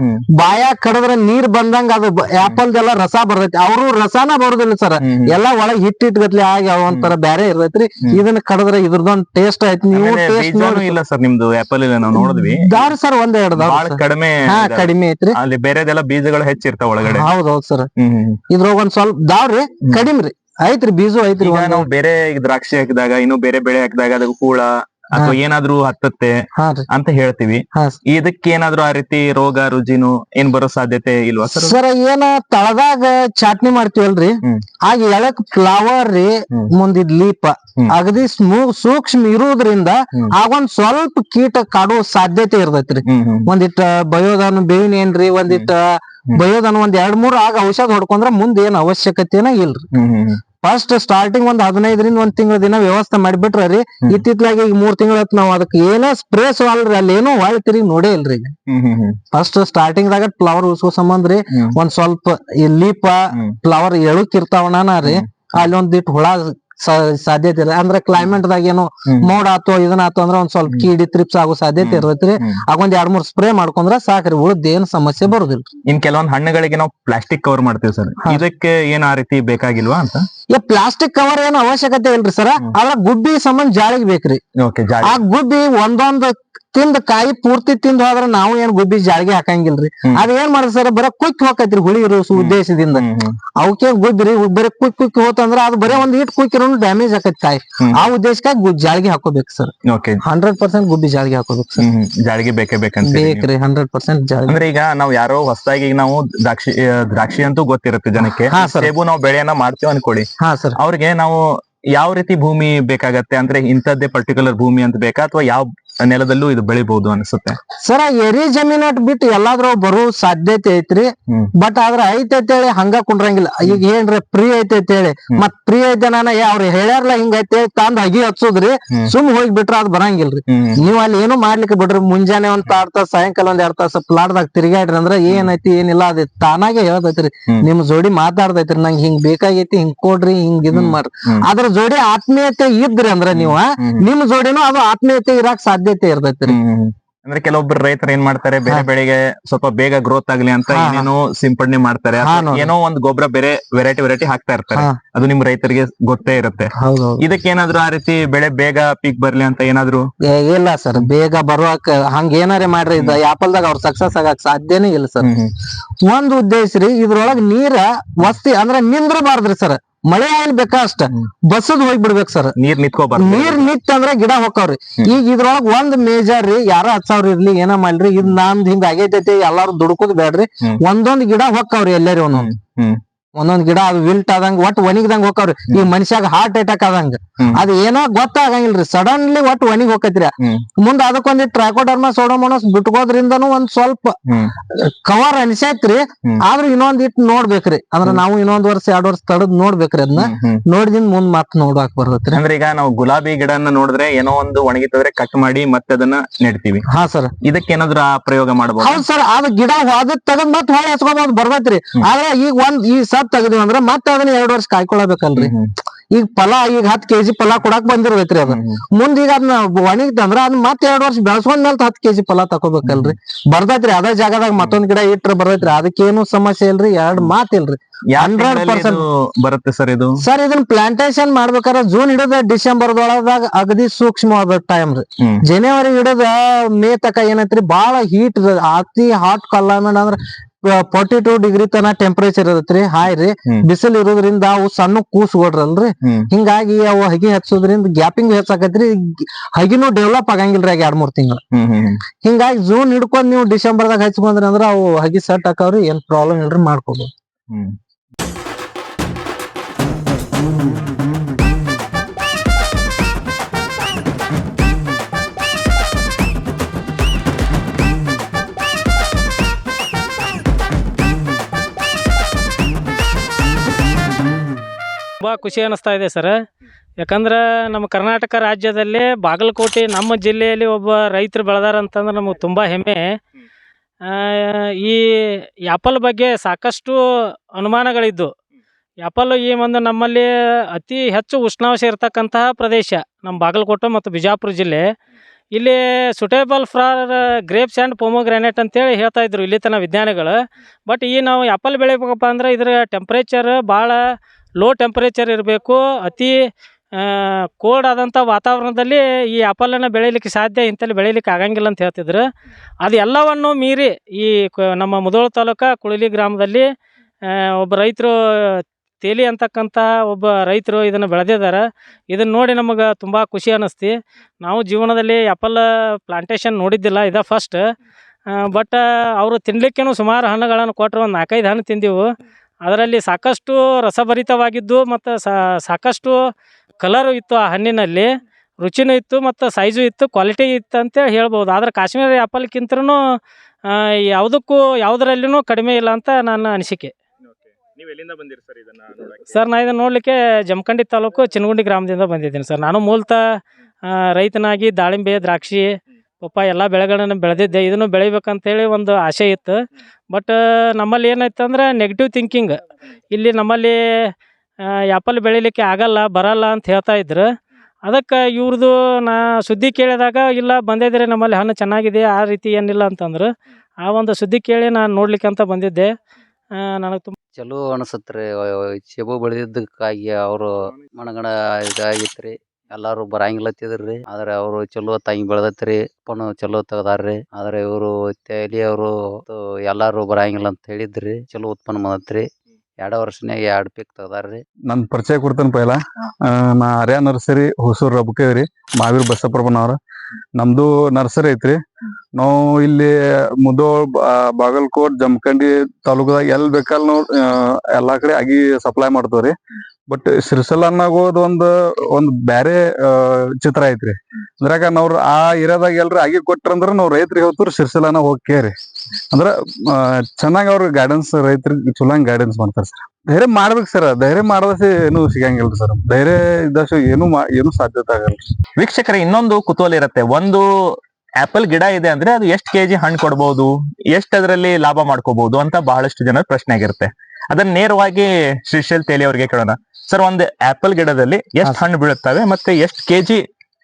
ಬಾಯ ಬಾಯಾಗ ಕಡದ್ರ ನೀರ್ ಬಂದಂಗ ಅದು ಆಪಲ್ ಎಲ್ಲ ರಸ ಬರ್ತೈತಿ. ಅವರು ರಸಾನ ಬರುದಿಲ್ಲ ಸರ್. ಎಲ್ಲಾ ಒಳಗ್ ಹಿಟ್ ಇಟ್ಗತ್ಲಿ ಆಗಿ ಅವ ಒಂಥರ ಬ್ಯಾರೆ ಇರ್ತೈತ್ರಿ. ಇದನ್ನ ಕಡದ್ರ ಇದ್ರದೊಂದ್ ಟೇಸ್ಟ್ ಐತಿ. ನೀವು ಟೇಸ್ಟ್ ಇಲ್ಲ ಸರ್ ನಿಮ್ದು ಆಪಲ್ ಇಲ್ಲ ನಾವು ನೋಡಿದ್ವಿ. ದಾರು ಸರ್ ಒಂದ್ ಎರಡ್ ಬಹಳ ಕಡಿಮೆ. ಕಡಿಮೆ ಐತ್ರಿ. ಅಲ್ಲಿ ಬೇರೆದೆಲ್ಲ ಬೀಜಗಳು ಹೆಚ್ಚಿರ್ತಾವ ಒಳಗಡೆ. ಹೌದೌದ್ ಸರ್. ಇದ್ರೊಳಗ ಒಂದ್ ಸ್ವಲ್ಪ ದಾವ್ರಿ ಕಡಿಮ್ರಿ. ರೀ ಐತ್ರಿ ಬೀಜು ಐತ್ರಿ ನಾವು ಬೇರೆ ದ್ರಾಕ್ಷಿ ಹಾಕಿದಾಗ ಇನ್ನು ಬೇರೆ ಬೆಳೆ ಹಾಕಿದಾಗ ಅದಕ್ಕೆ ಹೂಳ ಅಥವಾ ಏನಾದ್ರೂ ಹತ್ತತ್ತೆ ಅಂತ ಹೇಳ್ತೀವಿ ಇದಕ್ಕೆ ಏನಾದ್ರೂ ಆ ರೀತಿ ರೋಗ ರುಜಿನು ಏನ್ ಬರೋ ಸಾಧ್ಯತೆ ಇಲ್ವಾ ಸರ್ ಏನ ತಳದಾಗ ಚಾಟ್ನಿ ಮಾಡ್ತೀವಲ್ರಿ. ಆಗ ಎಳಕ್ ಫ್ಲವರ್ ರೀ. ಮುಂದಿದ್ ಲೀಪ ಅಗದಿ ಸ್ಮೂ ಸೂಕ್ಷ್ಮ ಇರುವುದ್ರಿಂದ. ಆಗೊಂದ್ ಸ್ವಲ್ಪ ಕೀಟ ಕಾಡೋ ಸಾಧ್ಯತೆ ಇರ್ತೈತ್ರಿ ಒಂದಿಟ್ಟ ಬಯೋದನ್ ಬೇವಿನ ಏನ್ರಿ ಒಂದಿಟ್ಟ. ಬಯೋದನ್ ಒಂದ್ ಎರಡ್ ಮೂರ್ ಆಗ ಔಷಧ ಹೊಡ್ಕೊಂಡ್ರ ಮುಂದ್ ಏನ್ ಅವಶ್ಯಕತೆನ ಇಲ್ರಿ. ಫಸ್ಟ್ ಸ್ಟಾರ್ಟಿಂಗ್ ಒಂದ್ ಹದಿನೈದರಿಂದ ಒಂದ್ ತಿಂಗಳ ದಿನ ವ್ಯವಸ್ಥೆ ಮಾಡಿಬಿಟ್ರ ರೀ. ಇತ್ತಿತ್ಲಾಗಿ ಈಗ ಮೂರ್ ತಿಂಗಳ ನಾವ್ ಅದಕ್ಕೆ ಏನೋ ಸ್ಪ್ರೇಸ್ ಅಲ್ರಿ ಅಲ್ಲಿ ಏನೋ ಹೊಳ್ತಿರಿ ನೋಡೇ ಇಲ್ರಿ. ಫಸ್ಟ್ ಸ್ಟಾರ್ಟಿಂಗ್ ದಾಗ ಫ್ಲವರ್ ಉಸ್ಕೋ ಸಂಬಂಧ ರೀ. ಒಂದ್ ಸ್ವಲ್ಪ ಲೀಪ. ಫ್ಲವರ್ ಎಳುಕ್ ಇರ್ತಾವನ ರೀ. ಅಲ್ಲಿ ಒಂದಿಟ್ ಹುಳ ಸಾಧ್ಯತೆ ಇಲ್ಲ. ಅಂದ್ರೆ ಕ್ಲೈಮೇಟ್ ದಾಗ ಏನೋ ಮೋಡ ಆತೋ ಇದನ್ನ ಆತೋ ಅಂದ್ರೆ ಒಂದ್ ಸ್ವಲ್ಪ. ಕೀಡಿ ತ್ರಿಪ್ಸ್ ಆಗೋ ಸಾಧ್ಯತೆ ಇರತೈತ್ರಿ ಇರ್ತೈತ್ರಿ. ಹ್ಮ್. ಆಗ ಒಂದ್ ಎರಡ್ ಮೂರ್ ಸ್ಪ್ರೇ ಮಾಡ್ಕೊಂಡ್ರ ಸಾಕ್ರಿ. ಉಳ್ದ ಏನ್ ಸಮಸ್ಯೆ ಬರುದಿಲ್ಲ. ಇನ್ ಕೆಲವೊಂದ್ ಹಣ್ಣುಗಳಿಗೆ ನಾವು ಪ್ಲಾಸ್ಟಿಕ್ ಕವರ್ ಮಾಡ್ತೀವಿ ಸರ್. ಇದಕ್ಕೆ ಏನ್ ಆ ರೀತಿ ಬೇಕಾಗಿಲ್ವಾ ಅಂತ? ಈ ಪ್ಲಾಸ್ಟಿಕ್ ಕವರ್ ಏನು ಅವಶ್ಯಕತೆ ಇಲ್ರಿ ಸರ್. ಅದ್ರ ಗುಬ್ಬಿ ಸಂಬಂಧ ಜಾಳಿಗೆ ಬೇಕ್ರಿ. ಆ ಗುಬ್ಬಿ ಒಂದೊಂದ್ ತಿಂದ ಕಾಯಿ ಪೂರ್ತಿ ತಿಂದ್ ಹೋದ್ರ ನಾವು ಏನ್ ಗುಬ್ಬಿ ಜಾಳಿಗೆ ಹಾಕಂಗಿಲ್ರಿ. ಅದ ಏನ್ ಮಾಡ್ರಿ ಸರ್ ಬರ ಕುಕ್ ಹೋಗತ್ರಿ ಹುಳಿ ಇರೋ ಉದ್ದೇಶದಿಂದ. ಅವಕ್ಕೆ ಗುಬ್ಬಿರಿ ಬರೀ ಕುಕ್ ಕುಕ್ ಹೋತಂದ್ರ ಅದು ಬರೇ ಒಂದ್ ಇಟ್ ಕುಕ್ ಇರೋ ಡ್ಯಾಮೇಜ್ ಆಕೈತಿ ಕಾಯಿ. ಆ ಉದ್ದೇಶಕ್ಕಾಗಿ ಜಾಳಿಗೆ ಹಾಕೋಬೇಕು ಸರ್. ಹಂಡ್ರೆಡ್ ಪರ್ಸೆಂಟ್ ಗುಬ್ಬಿ ಜಾಳಿಗೆ ಹಾಕೋಬೇಕು ಸರ್. ಜಾಳಿಗೆ ಬೇಕೇ ಬೇಕಂತ ಬೇಕ್ರಿ ಹಂಡ್ರೆಡ್ ಪರ್ಸೆಂಟ್ ಜಾಳಿಗೆ. ಅಂದ್ರೆ ಈಗ ನಾವು ಯಾರೋ ಹೊಸದಾಗಿ ಈಗ ನಾವು ದ್ರಾಕ್ಷಿ ದ್ರಾಕ್ಷಿ ಅಂತೂ ಗೊತ್ತಿರುತ್ತೆ ಜನಕ್ಕೆ. ಸೇಬು ನಾವು ಬೆಳೆಯನ್ನ ಮಾಡ್ತೀವಿ ಅನ್ಕೊಳ್ಳಿ. ಹಾ ಸರ್. ಅವ್ರಿಗೆ ನಾವು ಯಾವ ರೀತಿ ಭೂಮಿ ಬೇಕಾಗತ್ತೆ ಅಂದ್ರೆ ಇಂಥದ್ದೇ ಪರ್ಟಿಕ್ಯುಲರ್ ಭೂಮಿ ಅಂತ ಬೇಕಾ ಅಥವಾ ಯಾವ ನೆಲದಲ್ಲೂ ಇದು ಬೆಳಿಬಹುದು ಅನ್ಸುತ್ತೆ. ಸರ ಎರಿ ಜಮೀನಟ್ ಬಿಟ್ಟು ಎಲ್ಲಾದ್ರೂ ಬರೋ ಸಾಧ್ಯತೆ ಐತ್ರಿ. ಬಟ್ ಆದ್ರ ಐತೆ ಅಂತೇಳಿ ಹಂಗ ಕುಂಡ್ರಂಗಿಲ್ಲ. ಈಗ ಏನ್ರಿ ಪ್ರೀ ಐತೆ ಹೇಳಿ. ಮತ್ ಪ್ರೀ ಐತೆ ನಾನ ಅವ್ರು ಅವ್ರ ಹೇಳ್ಯಾರ್ಲ ಹಿಂಗ ಐತೆ ತಂದ್ ಹಗಿ ಹಚ್ಚುದ್ರಿ. ಸುಮ್ ಹೋಗಿ ಬಿಟ್ರ ಅದ್ ಬರಂಗಿಲ್ರಿ. ನೀವ್ ಅಲ್ಲಿ ಏನು ಮಾಡ್ಲಿಕ್ಕೆ ಬಿಡ್ರಿ. ಮುಂಜಾನೆ ಒಂದ್ ತಾಡ್ ತಾಸ ಸಾಯಂಕಾಲ ಒಂದ್ ಎರಡ್ ತಾಸ ಪ್ಲಾಟ್ದಾಗ ತಿರ್ಗಾಡ್ರಿ ಅಂದ್ರ ಏನೈತಿ ಏನಿಲ್ಲ ಅದ ತಾನಾಗೆ ಹೇಳ್ತೈತ್ರಿ. ನಿಮ್ ಜೋಡಿ ಮಾತಾಡ್ತೈತ್ರಿ. ನಂಗ್ ಹಿಂಗ್ ಬೇಕಾಗೈತಿ ಹಿಂಗ್ ಕೊಡ್ರಿ ಹಿಂಗ್ ಇದನ್ ಮಾಡ್ರಿ. ಅದ್ರ ಜೋಡಿ ಆತ್ಮೀಯತೆ ಇದ್ರಿ ಅಂದ್ರ ನೀವ. ನಿಮ್ ಜೋಡಿನೂ ಅದು ಆತ್ಮೀಯತೆ ಇರಾಕ್ ಸಾಧ್ಯತೆ ಇರ್ತೈತ್ರಿ. ಅಂದ್ರೆ ಕೆಲವೊಬ್ರು ರೈತರು ಏನ್ ಮಾಡ್ತಾರೆ ಬೇರೆ. ಬೆಳೆಗೆ ಸ್ವಲ್ಪ ಬೇಗ ಗ್ರೋತ್ ಆಗ್ಲಿ ಅಂತ. ಏನೇನೋ ಸಿಂಪಡಣೆ ಮಾಡ್ತಾರೆ. ಏನೋ ಒಂದ್ ಗೊಬ್ಬರ ಬೇರೆ ವೆರೈಟಿ ವೆರೈಟಿ ಹಾಕ್ತಾ ಇರ್ತಾರೆ. ಅದು ನಿಮ್ ರೈತರಿಗೆ ಗೊತ್ತೇ ಇರುತ್ತೆ. ಇದಕ್ಕೆ ಏನಾದ್ರು ಆ ರೀತಿ ಬೆಳೆ ಬೇಗ ಪೀಕ್ ಬರ್ಲಿ ಅಂತ ಏನಾದ್ರು? ಇಲ್ಲ ಸರ್. ಬೇಗ ಬರುವಾಕ ಹಂಗ ಏನಾರೇ ಮಾಡ್ರಿ ಇದು ಆಪಲ್ದಾಗ ಅವ್ರ ಸಕ್ಸಸ್ ಆಗಕ್ ಸಾಧ್ಯನೇ ಇಲ್ಲ ಸರ್. ಒಂದ್ ಉದ್ದೇಶ ರೀ ಇದ್ರೊಳಗ ನೀರ ವಸ್ತಿ ಅಂದ್ರ ನಿಂದ್ರಬಾರ್ದ್ರಿ ಸರ್. ಮಳೆ ಆಗ್ಬೇಕ ಬೇಕಾ ಅಷ್ಟ. ಬಸದ್ ಹೋಗಿ ಬಿಡ್ಬೇಕು ಸರ್ ನೀರ್ ನಿತ್ಕೋಬಾರ್ದು. ನೀರ್ ನಿತ್ ಅಂದ್ರೆ ಗಿಡ ಹೋಗ್ತಾವ್ರಿ ಈಗ ಇದ್ರೊಳಗ್ ಒಂದ್ ಮೇಜರ್ ರೀ ಯಾರ ಹಚ್ಚಾವ್ರಿ ಇರ್ಲಿ ಏನ ಮಾಡ್ರಿ ಇದ್ ನಾಂದ್ ಹಿಂಗ ಆಗೈತೈತಿ ಎಲ್ಲಾರು ದುಡ್ಕೋದ್ ಬೇಡ್ರಿ. ಒಂದೊಂದ್ ಗಿಡ ಹೊಕ್ಕಾವ್ರಿ ಎಲ್ಲಾರಿ ಒಂದೊಂದ್ ಒಂದೊಂದ್ ಗಿಡ ಅದು ವಿಲ್ಟ್ ಆದಂಗ ಒಟ್ ಒಣಗಿದಂಗ ಹೋಗ್ರಿ ಈ ಮನುಷ್ಯಾಗ ಹಾರ್ಟ್ ಅಟ್ಯಾಕ್ ಆದಂಗ. ಅದು ಏನೋ ಗೊತ್ತಾಗಂಗಿಲ್ರಿ. ಸಡನ್ಲಿ ಒಟ್ ಒಣಗಿ ಹೋಗತ್ರಿ ಮುಂದ ಅದಕ್ಕೊಂದ್ ಟ್ರಾಕೋಡರ್ಮ ಸೋಡೋಮೋನಸ್ ಬಿಟ್ಕೋದ್ರಿಂದನು ಒಂದ್ ಸ್ವಲ್ಪ ಕವರ್ ಅನ್ಸೈತ್ರಿ ಆದ್ರೆ ಇನ್ನೊಂದ್ ಇಟ್ ನೋಡ್ಬೇಕ್ರಿ. ಅಂದ್ರ ನಾವು ಇನ್ನೊಂದ್ ವರ್ಷ ಎರಡ್ ವರ್ಷ ತಡದ್ ನೋಡ್ಬೇಕ್ರಿ ಅದನ್ನ. ನೋಡಿದಿಂದ ಮುಂದ್ ಮತ್ ನೋಡಾಕ್ ಬರ್ತೈತ್ರಿ ಅಂದ್ರೆ ಈಗ ನಾವು ಗುಲಾಬಿ ಗಿಡನ ನೋಡಿದ್ರೆ ಏನೋ ಒಂದು ಒಣಗಿತಂದ್ರೆ ಕಟ್ ಮಾಡಿ ಮತ್ತೆ ಅದನ್ನ ನೆಡ್ತೀವಿ. ಹಾ ಸರ್. ಇದಕ್ಕೆ ಏನಾದ್ರ ಪ್ರಯೋಗ ಮಾಡಬಹುದು ಹೌದ್ ಸರ್. ಅದ್ ಗಿಡ ಅದ್ ತಗದ್ ಮತ್ತೆ ಹೊಳೆ ಹಚ್ಕೊಂಡ್ ಬರ್ಬೇಕ್ರಿ. ಆದ್ರೆ ಈಗ ಒಂದ್ ಈ ಸತ್ ತೆಗದಿವಿ ಅಂದ್ರ ಮತ್ ಅದನ್ನ ಎರಡ್ ವರ್ಷ ಕಾಯ್ಕೊಳಬೇಕಲ್ರಿ. ಈಗ ಫಲ ಈಗ ಹತ್ ಕೆಜಿ ಫಲ ಕೊಡಾಕ್ ಬಂದಿರ್ಬೇಕ್ರಿ ಅದ. ಮುಂದ್ ಈಗ ಅದನ್ನ ಒಣಗಿತ್ತಂದ್ರ ಅದ್ ಮತ್ ಎರಡ್ ವರ್ಷ ಬೆಳ್ಸ್ಕೊಂಡ್ ಮೇಲೆ ಹತ್ ಕೆಜಿ ಫಲ ತಕೋಬೇಕಲ್ರಿ. ಬರ್ತೈತ್ರಿ ಅದೇ ಜಾಗದಾಗ ಮತ್ತೊಂದ್ ಗಿಡ ಇಟ್ರ ಬರ್ತೈತ್ರಿ. ಅದಕ್ಕೇನು ಸಮಸ್ಯೆ ಇಲ್ರಿ ಎರಡ್ ಮಾತ್ ಇಲ್ರಿ. 100% ಬರುತ್ತೆ ಸರ್ ಇದು? ಸರ್ ಇದನ್ನ ಪ್ಲಾಂಟೇಶನ್ ಮಾಡ್ಬೇಕಾದ್ರೆ ಜೂನ್ ಹಿಡಿದ ಡಿಸೆಂಬರ್ ಒಳಗ ಅಗದಿ ಸೂಕ್ಷ್ಮವಾದ ಟೈಮ್ ರೀ. ಜನವರಿ ಹಿಡಿದ ಮೇ ತಕ ಏನೈತ್ರಿ ಬಹಳ ಹೀಟ್ ಅತಿ ಹಾಟ್ ಕಲ್ಲಾಮೆಂಟ್ ಅಂದ್ರ ಫಾರ್ಟಿ ಟೂ ಡಿಗ್ರಿ ತನ ಟೆಂಪರೇಚರ್ ಇರತ್ರಿ ಹಾಯ್ ರೀ. ಬಿಸಿಲ್ ಇರೋದ್ರಿಂದ ಅವು ಸಣ್ಣ ಕೂಸ್ಗೊಡ್ರಲ್ರಿ. ಹಿಂಗಾಗಿ ಅವು ಹಗಿ ಹಚ್ಚೋದ್ರಿಂದ ಗ್ಯಾಪಿಂಗ್ ಹೆಚ್ಚಾಕತ್ರಿ. ಹಗಿನೂ ಡೆವಲಪ್ ಆಗಂಗಿಲ್ರಿ ಆಗ ಎರಡ್ ಮೂರ್ ತಿಂಗಳು. ಹಿಂಗಾಗಿ ಜೂನ್ ಹಿಡ್ಕೊಂಡ್ ನೀವು ಡಿಸೆಂಬರ್ ಡಿಸೆಂಬರ್ದಾಗ ಹಚ್ಕೊಂಡ್ರಿ ಅಂದ್ರ ಅವು ಹಗಿ ಸೆಟ್ ಹಾಕಾವ್ರಿ ಏನ್ ಪ್ರಾಬ್ಲಮ್ ಇಲ್ರಿ ಮಾಡ್ಕೋಬಹುದು ತುಂಬ ಖುಷಿ ಅನ್ನಿಸ್ತಾ ಇದೆ ಸರ್. ಯಾಕಂದ್ರೆ ನಮ್ಮ ಕರ್ನಾಟಕ ರಾಜ್ಯದಲ್ಲಿ ಬಾಗಲಕೋಟೆ ನಮ್ಮ ಜಿಲ್ಲೆಯಲ್ಲಿ ಒಬ್ಬ ರೈತರು ಬೆಳೆದಾರ ಅಂತಂದ್ರೆ ನಮಗೆ ತುಂಬ ಹೆಮ್ಮೆ. ಈ ಆ್ಯಪಲ್ ಬಗ್ಗೆ ಸಾಕಷ್ಟು ಅನುಮಾನಗಳಿದ್ದು. ಆ್ಯಪಲ್ ಈ ಒಂದು ನಮ್ಮಲ್ಲಿ ಅತಿ ಹೆಚ್ಚು ಉಷ್ಣಾಂಶ ಇರತಕ್ಕಂತಹ ಪ್ರದೇಶ, ನಮ್ಮ ಬಾಗಲಕೋಟೆ ಮತ್ತು ಬಿಜಾಪುರ ಜಿಲ್ಲೆ. ಇಲ್ಲಿ suitable for grapes and pomegranate ಅಂತೇಳಿ ಹೇಳ್ತಾ ಇದ್ರು ಇಲ್ಲಿ ತನ ವಿಜ್ಞಾನಿಗಳು. ಬಟ್ ಈ ನಾವು ಆ್ಯಪಲ್ ಬೆಳಿಬೇಕಪ್ಪ ಅಂದ್ರೆ ಇದ್ರ ಟೆಂಪ್ರೇಚರ್ ಭಾಳ ಲೋ ಟೆಂಪ್ರೇಚರ್ ಇರಬೇಕು, ಅತಿ ಕೋಲ್ಡ್ ಆದಂಥ ವಾತಾವರಣದಲ್ಲಿ ಈ ಆ್ಯಪಲನ್ನು ಬೆಳೀಲಿಕ್ಕೆ ಸಾಧ್ಯ ಇಂಥಲ್ಲಿ ಬೆಳೀಲಿಕ್ಕೆ ಆಗಂಗಿಲ್ಲ ಅಂತ ಹೇಳ್ತಿದ್ರು. ಅದು ಎಲ್ಲವನ್ನು ಮೀರಿ ಈ ನಮ್ಮ ಮುಧೋಳ ತಾಲೂಕು ಕುಳಿಲಿ ಗ್ರಾಮದಲ್ಲಿ ಒಬ್ಬ ರೈತರು ತೇಲಿ ಅಂತಕ್ಕಂಥ ಒಬ್ಬ ರೈತರು ಇದನ್ನು ಬೆಳೆದಿದ್ದಾರೆ ಇದನ್ನು ನೋಡಿ ನಮಗೆ ತುಂಬ ಖುಷಿ ಅನ್ನಿಸ್ತಿ ನಾವು ಜೀವನದಲ್ಲಿ ಆ್ಯಪಲ್ ಪ್ಲಾಂಟೇಷನ್ ನೋಡಿದ್ದಿಲ್ಲ ಇದು ಫಸ್ಟ್ ಬಟ್ ಅವರು ತಿನ್ನಲಿಕ್ಕೇನು ಸುಮಾರು ಹಣ್ಣುಗಳನ್ನು ಕೊಟ್ಟರು ಒಂದು ನಾಲ್ಕೈದು ಹಣ್ಣು ತಿಂದೆವು. ಅದರಲ್ಲಿ ಸಾಕಷ್ಟು ರಸಭರಿತವಾಗಿದ್ದು ಮತ್ತು ಸಾಕಷ್ಟು ಕಲರು ಇತ್ತು ಆ ಹಣ್ಣಿನಲ್ಲಿ. ರುಚಿನೂ ಇತ್ತು ಮತ್ತು ಸೈಜು ಇತ್ತು ಕ್ವಾಲಿಟಿ ಇತ್ತು ಅಂತೇಳಿ ಹೇಳ್ಬೋದು. ಆದರೆ ಕಾಶ್ಮೀರಿ ಆ್ಯಪಲ್ಗಿಂತ ಯಾವುದಕ್ಕೂ ಯಾವುದರಲ್ಲೂ ಕಡಿಮೆ ಇಲ್ಲ ಅಂತ ನನ್ನ ಅನಿಸಿಕೆ. ನೀವು ಎಲ್ಲಿಂದ ಬಂದಿರಿ ಸರ್ ಇದನ್ನ ಸರ್ ನಾ ಇದನ್ನು ನೋಡಲಿಕ್ಕೆ ಜಮಖಂಡಿ ತಾಲೂಕು ಚಿನಗುಂಡಿ ಗ್ರಾಮದಿಂದ ಬಂದಿದ್ದೀನಿ ಸರ್. ನಾನು ಮೂಲತಃ ರೈತನಾಗಿ ದಾಳಿಂಬೆ ದ್ರಾಕ್ಷಿ ಪಪ್ಪ, ಎಲ್ಲ ಬೆಳೆಗಳನ್ನು ಬೆಳೆದಿದ್ದೆ. ಇದನ್ನು ಬೆಳಿಬೇಕಂತೇಳಿ ಒಂದು ಆಸೆ ಇತ್ತು. ಬಟ್ ನಮ್ಮಲ್ಲಿ ಏನಾಯ್ತು ಅಂದ್ರೆ ನೆಗೆಟಿವ್ ಥಿಂಕಿಂಗ್ ಇಲ್ಲಿ ನಮ್ಮಲ್ಲಿ ಆ್ಯಪಲ್ ಬೆಳಿಲಿಕ್ಕೆ ಆಗಲ್ಲ, ಬರಲ್ಲ ಅಂತ ಹೇಳ್ತಾ ಇದ್ರು. ಅದಕ್ಕೆ ಇವ್ರದ್ದು ನಾ ಸುದ್ದಿ ಕೇಳಿದಾಗ, ಇಲ್ಲ, ಬಂದಿದ್ರೆ, ನಮ್ಮಲ್ಲಿ ಹಣ್ಣು ಚೆನ್ನಾಗಿದೆ, ಆ ರೀತಿ ಏನಿಲ್ಲ ಅಂತಂದ್ರು. ಆ ಒಂದು ಸುದ್ದಿ ಕೇಳಿ ನಾನು ನೋಡ್ಲಿಕ್ಕೆ ಅಂತ ಬಂದಿದ್ದೆ ನನಗೆ ತುಂಬ ಚಲೋ ಅನಿಸತ್ರಿ. ಚೇಬು ಬೆಳೆದಿದ್ದಕ್ಕಾಗಿ ಅವರು ಮನಗಣ ಇದಾಗಿತ್ರಿ. ಎಲ್ಲಾರು ಬರಂಗಿಲ್ಲತ್ತಿದ್ರಿ ಆದ್ರೆ ಅವರು ಚಲೋ ತಂಗಿ ಬೆಳೆದತ್ರಿ. ಅಪ್ಪನು ಚಲೋ ತೆಗ್ದಾರ್ರಿ. ಆದ್ರೆ ಇವರು ತೇಲಿ ಅವರು ಎಲ್ಲಾರು ಬರಂಗಿಲ್ಲ ಅಂತ ಹೇಳಿದ್ರಿ. ಚಲೋ ಉತ್ಪನ್ನ ಮಾಡತ್ರಿ ಎರಡ ವರ್ಷನ್ಯಾಗ ಎರಡ್ ಪಿಕ್ ತಗದಾರ್ರಿ. ನನ್ ಪರಿಚಯ ಕೊಡ್ತೇನೆ ಪೈಲ. ಆ, ನಾ ಆರ್ಯ ನರ್ಸರಿ ಹೊಸೂರ್ ರಬಕೇವ್ರಿ ಮಹಾವೀರ್ ಬಸಪ್ಪರಪ್ಪನವ್ರ ನಮ್ದು ನರ್ಸರಿ ಐತ್ರಿ. ನಾವು ಇಲ್ಲಿ ಮುದೋಳ್ ಬಾ- ಬಾಗಲಕೋಟ್ ಜಮಖಂಡಿ ತಾಲೂಕದಾಗ ಎಲ್ ಬೇಕಲ್ ನಾವು ಎಲ್ಲಾ ಕಡೆ ಆಗಿ ಸಪ್ಲೈ ಮಾಡ್ತೇವ್ರಿ. ಬಟ್ ಸಿರ್ಸಲನ್ನಾಗೋದ್ ಒಂದ್ ಒಂದ್ ಬ್ಯಾರೆ ಚಿತ್ರ ಐತ್ರಿ. ಅದ್ರಾಗ ನಾವ್ರ ಆ ಏರಿಯಾದಾಗ ಎಲ್ರು ಆಗಿ ಕೊಟ್ರಂದ್ರ ನಾವ್ ರೈತರಿಗೆ ಹೇಳ್ತಾರ ಸಿರ್ಸಲನ ಹೋಗ್ಕೇರಿ ಅಂದ್ರ ಚೆನ್ನಾಗ್ ಅವ್ರ ಗೈಡೆನ್ಸ್ ರೈತರಿಗೆ ಚುಲಂಗ್ ಗೈಡೆನ್ಸ್ ಮಾಡ್ತಾರ ಸರ್. ಧೈರ್ಯ ಮಾಡ್ಬೇಕು ಸರ್, ಧೈರ್ಯ ಮಾಡದಸಿ ಏನು ಸಿಗಂಗಿಲ್ಲ ಸರ್. ಧೈರ್ಯ ಇದ್ದಷ್ಟು ಏನು ಏನು ಸಾಧ್ಯತೆ ಆಗಲ್ಲ ವೀಕ್ಷಕರ, ಇನ್ನೊಂದು ಕುತೂಹಲ ಇರತ್ತೆ. ಒಂದು ಆಪಲ್ ಗಿಡ ಇದೆ ಅಂದ್ರೆ ಅದು ಎಷ್ಟು ಕೆಜಿ ಹಣ್ಣು ಕೊಡ್ಬೋದು? ಎಷ್ಟು ಅದರಲ್ಲಿ ಲಾಭ ಮಾಡ್ಕೋಬಹುದು ಅಂತ ಬಹಳಷ್ಟು ಜನ ಪ್ರಶ್ನೆ ಆಗಿರುತ್ತೆ ಅದನ್ನ ನೇರವಾಗಿ ಶ್ರೀಶೈಲ್ ತೇಲಿ ಅವ್ರಿಗೆ ಕೇಳೋಣ. ಸರ್ ಒಂದು ಆಪಲ್ ಗಿಡದಲ್ಲಿ ಎಷ್ಟ್ ಹಣ್ಣು ಬೀಳುತ್ತವೆ ಮತ್ತೆ ಎಷ್ಟ್ ಕೆಜಿ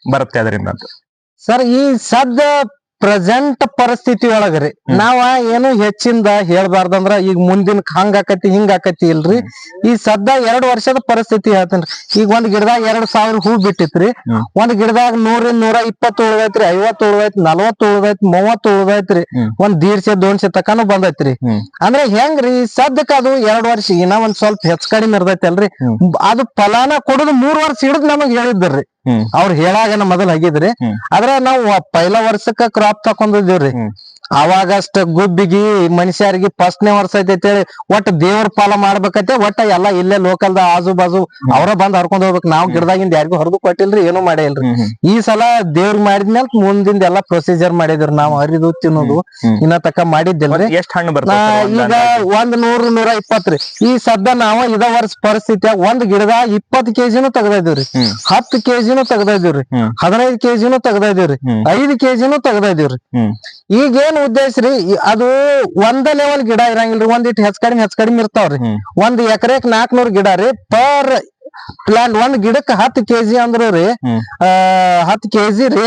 ಬರುತ್ತೆ ಅದರಿಂದ ಅಂತ ಸರ್ ಈ ಸದ್ಯ ಪ್ರೆಸೆಂಟ್ ಪರಿಸ್ಥಿತಿ ಒಳಗ್ರಿ ನಾವ ಏನು ಹೆಚ್ಚಿಂದ ಹೇಳ್ಬಾರ್ದಂದ್ರ ಈಗ ಮುಂದಿನ ಹಂಗ ಆಕತಿ ಹಿಂಗ ಆಕತಿ ಇಲ್ರಿ. ಈ ಸದ್ಯ ಎರಡ್ ವರ್ಷದ ಪರಿಸ್ಥಿತಿ ಹೇಳ್ತೇನ್ರಿ. ಈಗ ಒಂದ್ ಗಿಡದಾಗ ಎರಡ್ ಸಾವಿರ ಹೂ ಬಿಟ್ಟಿತ್ರಿ. ಒಂದ್ ಗಿಡದಾಗ ನೂರಿಂದ ನೂರ ಇಪ್ಪತ್ತು ಉಳ್ದೈತ್ರಿ ಐವತ್ತು ಉಳ್ದೈತಿ ನಲ್ವತ್ತು ಉಳ್ದೈತಿ ಮೂವತ್ತು ಉಳ್ದೈತ್ರಿ. ಒಂದ್ ದೀಡ್ಸೆ ದೋನ್ಸೆ ತಕಾನು ಬಂದೈತ್ರಿ. ಅಂದ್ರೆ ಹೆಂಗ್ರಿ? ಸದ್ಯಕ್ಕ ಅದು ಎರಡ್ ವರ್ಷ ಇನ್ನ ಒಂದ್ ಸ್ವಲ್ಪ ಹೆಚ್ಚ ಕಡಿಮೆ ಇರ್ತೈತಿ ಅಲ್ರಿ ಅದು ಫಲಾನ ಕೊಡುದು ಮೂರ್ ವರ್ಷ ಹಿಡಿದ್ ನಮಗ್ ಹೇಳಿದ್ರಿ. ಅವ್ರ ಹೇಳಾಗನ ಮೊದಲ್ ಆಗಿದ್ರಿ ಹ್ಮ್. ಆದ್ರ ನಾವು ಪೈಲ ವರ್ಷಕ್ಕ ಕ್ರಾಪ್ ತಕೊಂಡಿದ್ದೀವ್ರಿ ಹ್ಮ್. ಅವಾಗ ಅಷ್ಟ ಗುಬ್ಬಿಗಿ ಮನುಷ್ಯರಿಗೆ ಫಸ್ಟ್ನೇ ವರ್ಷ ಐತಿ ಹೇಳಿ ಒಟ್ಟ ದೇವ್ರ ಪಾಲ ಮಾಡ್ಬೇಕತ್ತೆ ಒಟ್ಟ ಎಲ್ಲಾ ಇಲ್ಲೇ ಲೋಕಲ್ದ ಆಜು ಬಾಜು ಅವ್ರ ಬಂದ್ ಹರ್ಕೊಂಡ್ ಹೋಗ್ಬೇಕು. ನಾವ್ ಗಿಡದಾಗಿಂದ ಯಾರಿಗೂ ಹೊರದು ಕೊಟ್ಟಿಲ್ರಿ ಏನು ಮಾಡೇ ಇಲ್ರಿ. ಹ್ಮ್ ಹ್ಮ್. ಈ ಸಲ ದೇವ್ರ ಮಾಡಿದ್ಮೇಲೆ ಮುಂದಿಂದ ಎಲ್ಲಾ ಪ್ರೊಸೀಜರ್ ಮಾಡಿದ್ರಿ. ನಾವ್ ಹರಿದು ತಿನ್ನೋದು ಇನ್ನ ತಕ ಮಾಡಿದ್ದಿಲ್ರಿ. ಎಷ್ಟ್ ಹಣ್ಣು ಈಗ? ಒಂದ್ ನೂರ್ ನೂರ ಇಪ್ಪತ್ತ್ರಿ. ಈ ಸದ್ದ ನಾವ ಇದ ವರ್ಷ ಪರಿಸ್ಥಿತಿಯಾಗ ಒಂದ್ ಗಿಡದಾಗ ಇಪ್ಪತ್ ಕೆಜಿನೂ ತೆಗ್ದಿವ್ರಿ ಹತ್ತು ಕೆಜಿನೂ ತೆಗ್ದಿವ್ರಿ. ಹದಿನೈದು ಕೆಜಿನೂ ತೆಗ್ದಿವ್ರಿ ಐದ್ ಕೆಜಿನೂ ತೆಗ್ದಿವ್ರಿ ಹ್ಮ್. ಏನ್ ಉದ್ದೇಶ ರೀ? ಅದು ಒಂದ ಲೆವೆಲ್ ಗಿಡ ಇರಂಗಿಲ್ರಿ ಒಂದಿಟ್ ಹೆಚ್ಚ ಕಡಿಮೆ ಹೆಚ್ಚ ಕಡಿಮೆ ಇರ್ತಾವ್ರಿ. ರೀ ಒಂದ್ ಎಕರೆಕ್ ನಾಲ್ಕನೂರ್ ಗಿಡ ರೀ ಪರ್ ಪ್ಲಾಂಟ್ ಒಂದ್ ಗಿಡಕ್ ಹತ್ ಕೆಜಿ ಅಂದ್ರ ರೀ ಹತ್ ಕೆಜಿ ರೀ.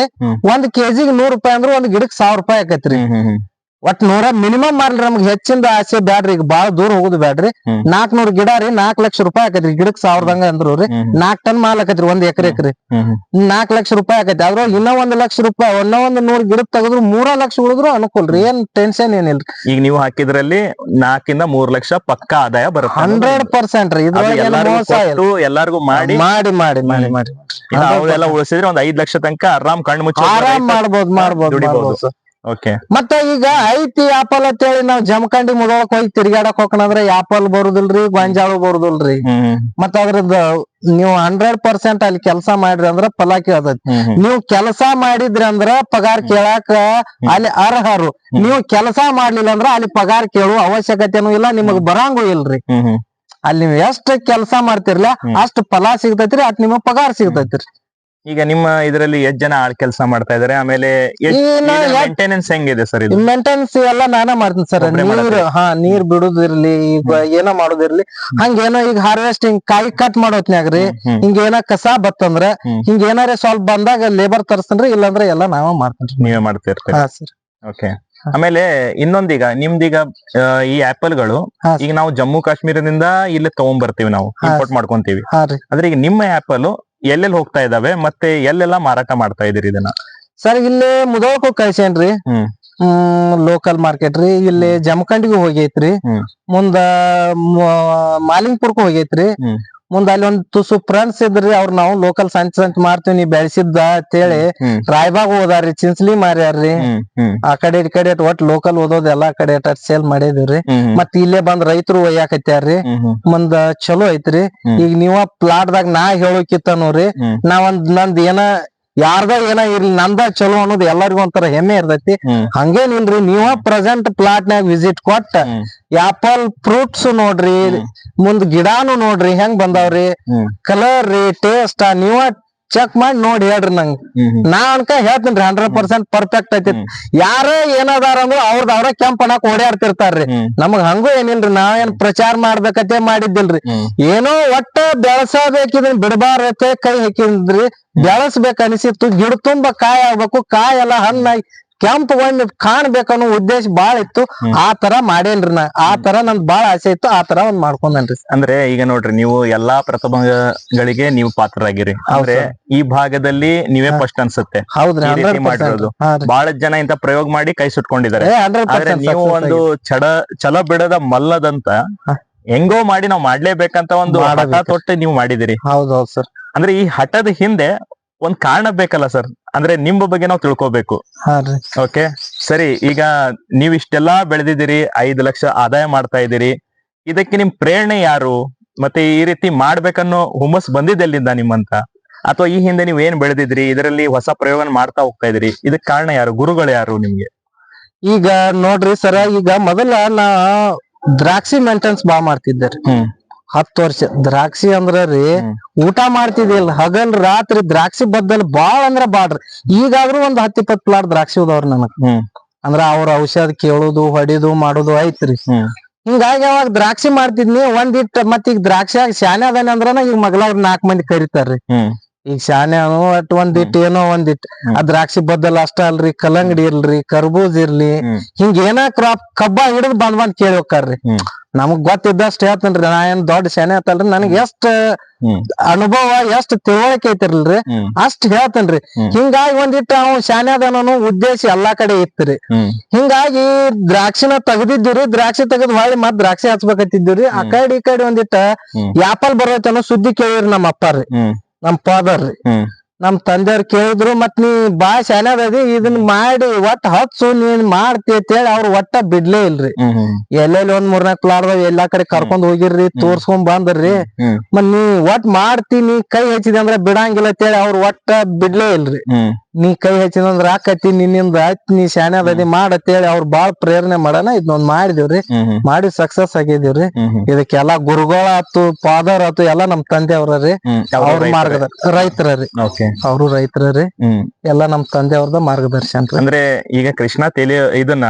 ಒಂದ್ ಕೆಜಿಗ್ ನೂರ್ ರೂಪಾಯಿ ಅಂದ್ರ ಒಂದ್ ಗಿಡಕ್ ಸಾವಿರ ರೂಪಾಯಿ ಆಕೈತ್ರಿ. ಒಟ್ ನೂರ ಮಿನಿಮಮ್ ಮಾಡ್ರಿ ನಮ್ಗೆ ಹೆಚ್ಚಿಂದ ಆಸೆ ಬ್ಯಾಡ್ರಿ ಈಗ ಬಾಳ ದೂರ ಹೋಗುದು ಬ್ಯಾಡ್ರಿ. ನಾಲ್ಕ ನಾಲ್ಕನೂರ್ ಗಿಡ ರೀ ನಾಲ್ಕ ಲಕ್ಷ ರೂಪಾಯಿ ಆಕೈತ್ರಿ ಗಿಡಕ್ ಸಾವಿರದಂಗ ಅಂದ್ರು ರೀ. ನಾಲ್ಕ ನಾಲ್ಕ್ ಟನ್ ಮಾಲ್ ಆಕೈತ್ರಿ ಒಂದ್ ಎಕರೆ ರೀ ನಾಕ್ ಲಕ್ಷ ರೂಪಾಯಿ ಆಕೈತಿ ಅದ್ರ ಇನ್ನೂ ಒಂದ್ ಲಕ್ಷ ರೂಪಾಯಿ ಇನ್ನೂ ಒಂದ್ ನೂರ್ ಗಿಡ ತೆಗೆದ್ರು ಮೂರ ಲಕ್ಷ ಉಳಿದ್ರು ಅನುಕೂಲ ರೀ ಏನ್ ಟೆನ್ಷನ್ ಏನಿಲ್ರಿ. ಈಗ ನೀವು ಹಾಕಿದ್ರಲ್ಲಿ ನಾಲ್ಕಿಂದ ಮೂರ್ ಲಕ್ಷ ಪಕ್ಕ ಆದಾಯ ಬರುತ್ತೆ ಹಂಡ್ರೆಡ್ ಪರ್ಸೆಂಟ್ ರೀ ಇದ್ರೊಳಗೆ ಎಲ್ಲಾರ್ಗೂ ಮಾಡಿ. ಮಾಡಿ ಮಾಡಿ ಮಾಡಿ ಮಾಡಿ. ಅವೆಲ್ಲ ಉಳಿಸಿದ್ರೆ ಒಂದ್ ಐದ್ ಲಕ್ಷ ತನಕ ಆರಾಮ್ ಕಣ್ಣು ಮುಚ್ಚಿ ಆರಾಮ್ ಮಾಡ್ಬೋದು ಮಾಡ್ಬೋದು ಮತ್ತ ಈಗ ಐತಿ ಆಪಲ್ ಅಂತ ಹೇಳಿ ನಾವ್ ಜಮಖಂಡಿ ಮುಗೋಳಕ್ ಹೋಗಿ ತಿರ್ಗಾಡಕ್ ಹೋಗ್ಕಂದ್ರ ಆಪಲ್ ಬರುದಿಲ್ರಿ ಗೊಂಜಾಳು ಬರುದಿಲ್ರಿ. ಮತ್ತ ಅದ್ರದ್ದು ನೀವು ಹಂಡ್ರೆಡ್ ಪರ್ಸೆಂಟ್ ಅಲ್ಲಿ ಕೆಲಸ ಮಾಡ್ರಿ ಅಂದ್ರ ಫಲ ಕೇಳ್ತೈತಿ ನೀವು ಕೆಲಸ ಮಾಡಿದ್ರಿ ಅಂದ್ರ ಪಗಾರ ಕೇಳಾಕ ಅಲ್ಲಿ ಅರ್ಹರು. ನೀವು ಕೆಲಸ ಮಾಡ್ಲಿಲ್ಲ ಅಂದ್ರ ಅಲ್ಲಿ ಪಗಾರ ಕೇಳುವ ಅವಶ್ಯಕತೆನೂ ಇಲ್ಲ ನಿಮಗ್ ಬರಂಗೂ ಇಲ್ರಿ. ಅಲ್ಲಿ ನೀವ್ ಎಷ್ಟ್ ಕೆಲಸ ಮಾಡ್ತಿರ್ಲ. ಅಷ್ಟ್ ಫಲ ಸಿಗ್ತೈತ್ರಿ ಅಟ್ ನಿಮಗ್ ಪಗಾರ ಸಿಗ್ತೈತ್ರಿ. ಈಗ ನಿಮ್ಮ ಇದರಲ್ಲಿ ಎಷ್ಟ್ ಜನ ಆಳ್ ಕೆಲಸ ಮಾಡ್ತಾ ಇದಾರೆ? ಆಮೇಲೆ ಮೇಂಟೆನೆನ್ಸ್ ಹೆಂಗಿದೆ ಸರ್ ಇದು? ಮೇಂಟೆನೆನ್ಸ್ ಎಲ್ಲ ನಾನೇ ಮಾಡ್ತೀನಿ ಸರ್. ನೀರ್ ಹಾ ನೀರ್ ಬಿಡುದಿರ್ಲಿ ಈಗ ಏನೋ ಮಾಡುದಿರ್ಲಿ. ಹಂಗೇನೋ ಈಗ ಹಾರ್ವೆಸ್ಟಿಂಗ್ ಕಾಯಿ ಕಟ್ ಮಾಡೋತ್ನ್ಯಾಗ್ರಿ ಹ್ಮ್. ಹಿಂಗ ಏನ ಕಸ ಬತ್ತಂದ್ರ. ಹಿಂಗ ಏನಾರ ಸ್ವಲ್ಪ ಬಂದಾಗ ಲೇಬರ್ ತರ್ಸ್ತನ್ರಿ ಇಲ್ಲಾಂದ್ರ ಎಲ್ಲ ನಾವ ಮಾಡ್ತೀನಿ ನೀವೇ ಮಾಡ್ತಿರ್ತೀರಿ. ಹಾ ಸರ್. ಓಕೆ ಆಮೇಲೆ ಇನ್ನೊಂದೀಗ ನಿಮ್ದೀಗ ಈ ಆಪಲ್ಗಳು ಈಗ ನಾವು ಜಮ್ಮು ಕಾಶ್ಮೀರದಿಂದ ಇಲ್ಲಿ ತಗೊಂಡ್ ಬರ್ತೀವಿ ನಾವು. ಇಂಪೋರ್ಟ್ ಮಾಡ್ಕೊಂತೀವಿ. ಆದ್ರೆ ಈಗ ನಿಮ್ಮ ಆಪಲ್ ಎಲ್ಲೆಲ್ಲಿ ಹೋಗ್ತಾ ಇದಾವೆ ಮತ್ತೆ ಎಲ್ಲೆಲ್ಲ ಮಾರಾಟ ಮಾಡ್ತಾ ಇದೀರಿ ಇದನ್ನ ಸರ್ ಇಲ್ಲಿ ಮುದೋಳಕ್ಕೂ ಕಳ್ಸೇನ್ರಿ ಹ್ಮ್. ಲೋಕಲ್ ಮಾರ್ಕೆಟ್ ರೀ ಇಲ್ಲಿ ಜಮಖಂಡಿಗೂ ಹೋಗೈತ್ರಿ. ಮುಂದ ಮಾಲಿಂಗ್ಪುರ್ಕ್ ಹೋಗೈತ್ರಿ. ಮುಂದ ಅಲ್ಲಿ ಒಂದ್ ತುಸು ಫ್ರೆಂಡ್ಸ್ ಇದ್ರಿ ಅವ್ರ ನಾವು ಲೋಕಲ್ ಸಂಚ ಸಂತ ಮಾಡ್ತೀವಿ ನೀ ಬೆಳೆಸಿದ್ದ ಅಂತೇಳಿ ರಾಯ್ಬಾಗ್ ಹೋದಾರಿ ಚಿನ್ಸ್ಲಿ ಮಾರ್ಯಾರ್ರಿ. ಆ ಕಡೆ ಈ ಕಡೆ ಒಟ್ ಲೋಕಲ್ ಓದೋದ್ ಎಲ್ಲಾ ಕಡೆ ಸೇಲ್ ಮಾಡಿದಿವ್ರಿ. ಮತ್ ಇಲ್ಲೇ ಬಂದ್ ರೈತರು ಒಯ್ಯಾಕತ್ಯಾರ್ರಿ. ಮುಂದ ಚಲೋ ಐತ್ರಿ. ಈಗ ನೀವ ಪ್ಲಾಟ್ ದಾಗ ನಾ ಹೇಳೋಕಿತ್ತ ನೋಡ್ರಿ ನಾ ಒಂದ್ ನಂದ್ ಏನ ಯಾರ್ದ ಏನ ಇರ್ಲಿ ನಂದ ಚಲೋ ಅನ್ನೋದು ಎಲ್ಲರಿಗೂ ಒಂಥರ ಹೆಮ್ಮೆ ಇರ್ತೈತಿ. ಹಂಗೇನಿಲ್ರಿ ನೀವ ಪ್ರೆಸೆಂಟ್ ಪ್ಲಾಟ್ ನಾಗ ವಿಸಿಟ್ ಕೊಟ್ಟ. ಆಪಲ್ ಫ್ರೂಟ್ಸ್ ನೋಡ್ರಿ. ಮುಂದ್ ಗಿಡಾನು ನೋಡ್ರಿ ಹೆಂಗ್ ಬಂದಾವ್ರಿ ಕಲರ್ ರೀ ಟೇಸ್ಟ್ ನೀವ ಚೆಕ್ ಮಾಡಿ ನೋಡಿ ಹೇಳ್ರಿ ನಂಗ್. ನಾ ಅನ್ಕ ಹೇಳ್ತೀನಿ ಹಂಡ್ರೆಡ್ ಪರ್ಸೆಂಟ್ ಪರ್ಫೆಕ್ಟ್ ಐತಿ. ಯಾರ ಏನದಾರ ಅಂದ್ರೆ ಅವ್ರದ್ ಅವ್ರ ಕೆಂಪ್ ಅನ್ನಕ್ ಓಡಾಡ್ತಿರ್ತಾರ್ರಿ ನಮಗ್ ಹಂಗೂ ಏನಿಲ್ರಿ ನಾವೇನ್ ಪ್ರಚಾರ ಮಾಡ್ಬೇಕತೆ ಮಾಡಿದ್ದಿಲ್ರಿ. ಏನೋ ಒಟ್ಟ ಬೆಳಸಬೇಕಿದ್ ಬಿಡಬಾರತೆ ಕೈ ಹಾಕಿದ್ರಿ. ಬೆಳಸ್ಬೇಕ್ ಅನಿಸಿತ್ತು ಗಿಡ ತುಂಬಾ ಕಾಯಿ ಆಗ್ಬೇಕು ಕಾಯಿ ಎಲ್ಲ ಹಣ್ಣಾಗಿ ಕೆಂಪಗೊಂಡ್ ಕಾಣ್ಬೇಕನ್ನೋ ಉದ್ದೇಶ ಬಾಳ ಇತ್ತು. ಆ ತರ ಮಾಡೇನ್ರಿ ನಾ. ಆ ತರ ನನ್ ಬಾಳ ಆಸೆ ಇತ್ತು. ಆ ತರ ಒಂದ್ ಮಾಡ್ಕೊಂಡ್ರಿ ಅಂದ್ರೆ ಈಗ ನೋಡ್ರಿ ನೀವು ಎಲ್ಲಾ ಪ್ರತಿಭೆಗಳಿಗೆ ನೀವು ಪಾತ್ರರಾಗಿರಿ. ಅಂದ್ರೆ ಈ ಭಾಗದಲ್ಲಿ ನೀವೇ. ಫಸ್ಟ್ ಅನ್ಸುತ್ತೆ. ಹೌದ್ರಿ ಈ ರೀತಿ ಹಂಡ್ರೆಡ್ ಮಾಡಿರೋದು. ಪರ್ಸೆಂಟ್ ಬಹಳ ಜನ ಇಂತ ಪ್ರಯೋಗ ಮಾಡಿ ಕೈ ಸುಟ್ಕೊಂಡಿದ್ದಾರೆ. ಆದ್ರೆ ನೀವು ಒಂದು ಚಡ ಛಲ ಬಿಡದ ಮಲ್ಲದಂತ ಹಾ. ಹೆಂಗೋ ಮಾಡಿ ನಾವು ಮಾಡ್ಲೇಬೇಕಂತ ಒಂದು ಹಠ ಮಾಡಬೇಕು. ತೊಟ್ಟು ನೀವು ಮಾಡಿದಿರಿ. ಹೌದ್ ಹೌದ್ ಸರ್. ಅಂದ್ರೆ ಈ ಹಠದ ಹಿಂದೆ ಒಂದ್ ಕಾರಣ ಬೇಕಲ್ಲ ಸರ್ ಅಂದ್ರೆ ನಿಮ್ಮ ಬಗ್ಗೆ ನಾವು ತಿಳ್ಕೊಬೇಕು. ಓಕೆ ಸರಿ ಈಗ ನೀವ್ ಇಷ್ಟೆಲ್ಲಾ ಬೆಳೆದಿದ್ದೀರಿ ಐದು ಲಕ್ಷ ಆದಾಯ ಮಾಡ್ತಾ ಇದ್ದೀರಿ. ಇದಕ್ಕೆ ನಿಮ್ ಪ್ರೇರಣೆ ಯಾರು? ಮತ್ತೆ ಈ ರೀತಿ ಮಾಡ್ಬೇಕನ್ನೋ ಹುಮ್ಮಸ್ ಬಂದಿದ್ದೆಲ್ಲಿಂದ ನಿಮ್ಮಂತ? ಅಥವಾ ಈ ಹಿಂದೆ ನೀವ್ ಏನ್ ಬೆಳೆದಿದ್ರಿ ಇದರಲ್ಲಿ ಹೊಸ ಪ್ರಯೋಗ ಮಾಡ್ತಾ ಹೋಗ್ತಾ ಇದ್ರಿ ಇದಕ್ ಕಾರಣ ಯಾರು? ಗುರುಗಳು ಯಾರು ನಿಮ್ಗೆ? ಈಗ ನೋಡ್ರಿ ಸರ ಈಗ ಮೊದಲ ನಾ ದ್ರಾಕ್ಷಿ ಮೇಂಟೆನ್ಸ್ ಬಾ ಮಾಡ್ತಿದ್ದೆ. ಹತ್ತು ವರ್ಷ. ದ್ರಾಕ್ಷಿ ಅಂದ್ರ ರೀ. ಊಟ ಮಾಡ್ತಿದ್ದಿಲ್ಲ. ಹಗಲ್ ರಾತ್ರಿ ದ್ರಾಕ್ಷಿ ಬದ್ದಲ್ ಬಾಳ ಅಂದ್ರ ಬಾಡ್ರಿ. ಈಗಾದ್ರೂ ಒಂದ್ ಹತ್ತ್ ಇಪ್ಪತ್ ಪ್ಲಾಟ್ ದ್ರಾಕ್ಷಿ ಹೋದವ್ರಿ ನನಗ್. ಅಂದ್ರ ಅವ್ರ ಔಷಧ ಕೇಳುದು ಹೊಡಿದು ಮಾಡುದು ಐತ್ರಿ. ಹಿಂಗಾಗಿ ಅವಾಗ ದ್ರಾಕ್ಷಿ ಮಾಡ್ತಿದ್ನಿ. ಒಂದಿಟ್ ಮತ್ ಈಗ ದ್ರಾಕ್ಷಿ ಶಾನೆ ಅದಾನೆ ಅಂದ್ರನ ಈಗ ಅವ್ರ ನಾಕ್ ಮಂದಿ ಕರಿತಾರ್ರಿ. ಈಗ ಶಾನೆ ಒಟ್ ಒಂದಿಟ್ ಏನೋ ಒಂದಿಟ್. ಆ ದ್ರಾಕ್ಷಿ ಬದ್ದಲ್ ಅಷ್ಟ ಅಲ್ರಿ ಕಲ್ಲಂಗಡಿ ಇರ್ಲಿ ಕರ್ಬೂಜ್ ಇರ್ಲಿ. ಹಿಂಗ ಏನ ಕ್ರಾಪ್ ಕಬ್ಬ ಹಿಡಿದ್ ಬಂದ್ ಬಂದ್ ಕೇಳಿ ಹೋಗ್ತಾರ್ರಿ ನಮಗ್ ಗೊತ್ತಿದ್ದಷ್ಟು ಹೇಳ್ತೇನ್ರಿ ನಾ ಏನ್ ದೊಡ್ಡ ಶಾನೆ ಆತಲ್ರಿ ನನಗ್ ಎಷ್ಟ್ ಅನುಭವ ಎಷ್ಟ್ ತಿಳುವಳಿಕೆ ಐತಿರ್ಲ್ರಿ. ಅಷ್ಟ್ ಹೇಳ್ತೇನ್ರಿ. ಹಿಂಗಾಗಿ ಒಂದಿಟ್ಟು ಅವ್ ಶಾನೆ ಅದಾನೋ ಉದ್ದೇಶ ಎಲ್ಲಾ ಕಡೆ ಇತ್ತರಿ ಹಿಂಗಾಗಿ ದ್ರಾಕ್ಷಿನ ತೆಗ್ದಿದ್ದೀರಿ ದ್ರಾಕ್ಷಿ ತೆಗೆದ್ ಹೊಳ್ಳಿ ಮತ್ ದ್ರಾಕ್ಷಿ ಹಚ್ಬೇಕಿದ್ದೀರಿ ಆ. ಕಡೆ ಈ ಕಡೆ ಒಂದಿಟ್ಟ ಯಾಪಲ್ ಬರೋತನ ಸುದ್ದಿ ಕೇಳಿರಿ ನಮ್ಮ ಅಪ್ಪಾರ್ರಿ ನಮ್ ಫಾದರ್ ರೀ ಹ್ಮ್. ನಮ್ ತಂದೆಯವ್ರು ಕೇಳಿದ್ರು ಮತ್ ನೀ ಬಾ ಶಾನ್ಯಾದದಿ ಇದನ್ ಮಾಡಿ ಒಟ್ಟ ಹಚ್ಚು ನೀನ್ ಮಾಡ್ತಿ ಅಂತೇಳಿ ಅವ್ರ ಒಟ್ಟ ಬಿಡ್ಲೇ ಇಲ್ರಿ. ಹ್ಮ್ ಹ್ಮ್. ಎಲ್ಲೆಲ್ಲಿ ಒಂದ್ ಮೂರ್ನಾಕ್ ಪ್ಲಾಟ್ದಾವ್ ಎಲ್ಲಾ ಕಡೆ ಕರ್ಕೊಂಡ್ ಹೋಗಿರ್ರಿ ತೋರ್ಸ್ಕೊಂಡ್ ಬಂದ್ರಿ. ಹ್ಮ್. ಮತ್ ನೀ ಒಟ್ ಮಾಡ್ತಿ ನೀ ಕೈ ಹಚ್ಚಿದೆ ಅಂದ್ರ ಬಿಡಂಗಿಲ್ಲ ಅಂತೇಳಿ ಅವ್ರ ಒಟ್ಟ ಬಿಡ್ಲೇ ಇಲ್ರಿ. ಹ್ಮ್. ನೀ ಕೈ ಹಚ್ಚಿದಂದ್ರ ಆಕತಿ ನಿನ್ನಿಂದ ಆಯ್ತ್ ನೀ ಶಾನ್ಯಾದದಿ ಮಾಡ್ ಹೇಳಿ ಅವ್ರ ಬಾಳ್ ಪ್ರೇರಣೆ ಮಾಡೋಣ. ಇದನ್ನೊಂದ್ ಮಾಡಿದೇವ್ರಿ. ಮಾಡಿ ಸಕ್ಸಸ್ ಆಗಿದೇವ್ರಿ ಇದಕ್ಕೆಲ್ಲಾ ಗುರುಗಳ ಆತು ಫಾದರ್ ಆತು ಎಲ್ಲಾ ನಮ್ ತಂದೆ ಅವ್ರಿ ಅವ್ರ ಮಾರ್ಗದ ರೈತರ ರೀ. ಓಕೆ. ಅವರು ರೈತರ್ರಿ ಎಲ್ಲಾ ನಮ್ ತಂದೆ ಅವ್ರದ ಮಾರ್ಗದರ್ಶನ ಅಂದ್ರೆ ಈಗ ಕೃಷ್ಣ ತೇಲಿ ಇದನ್ನ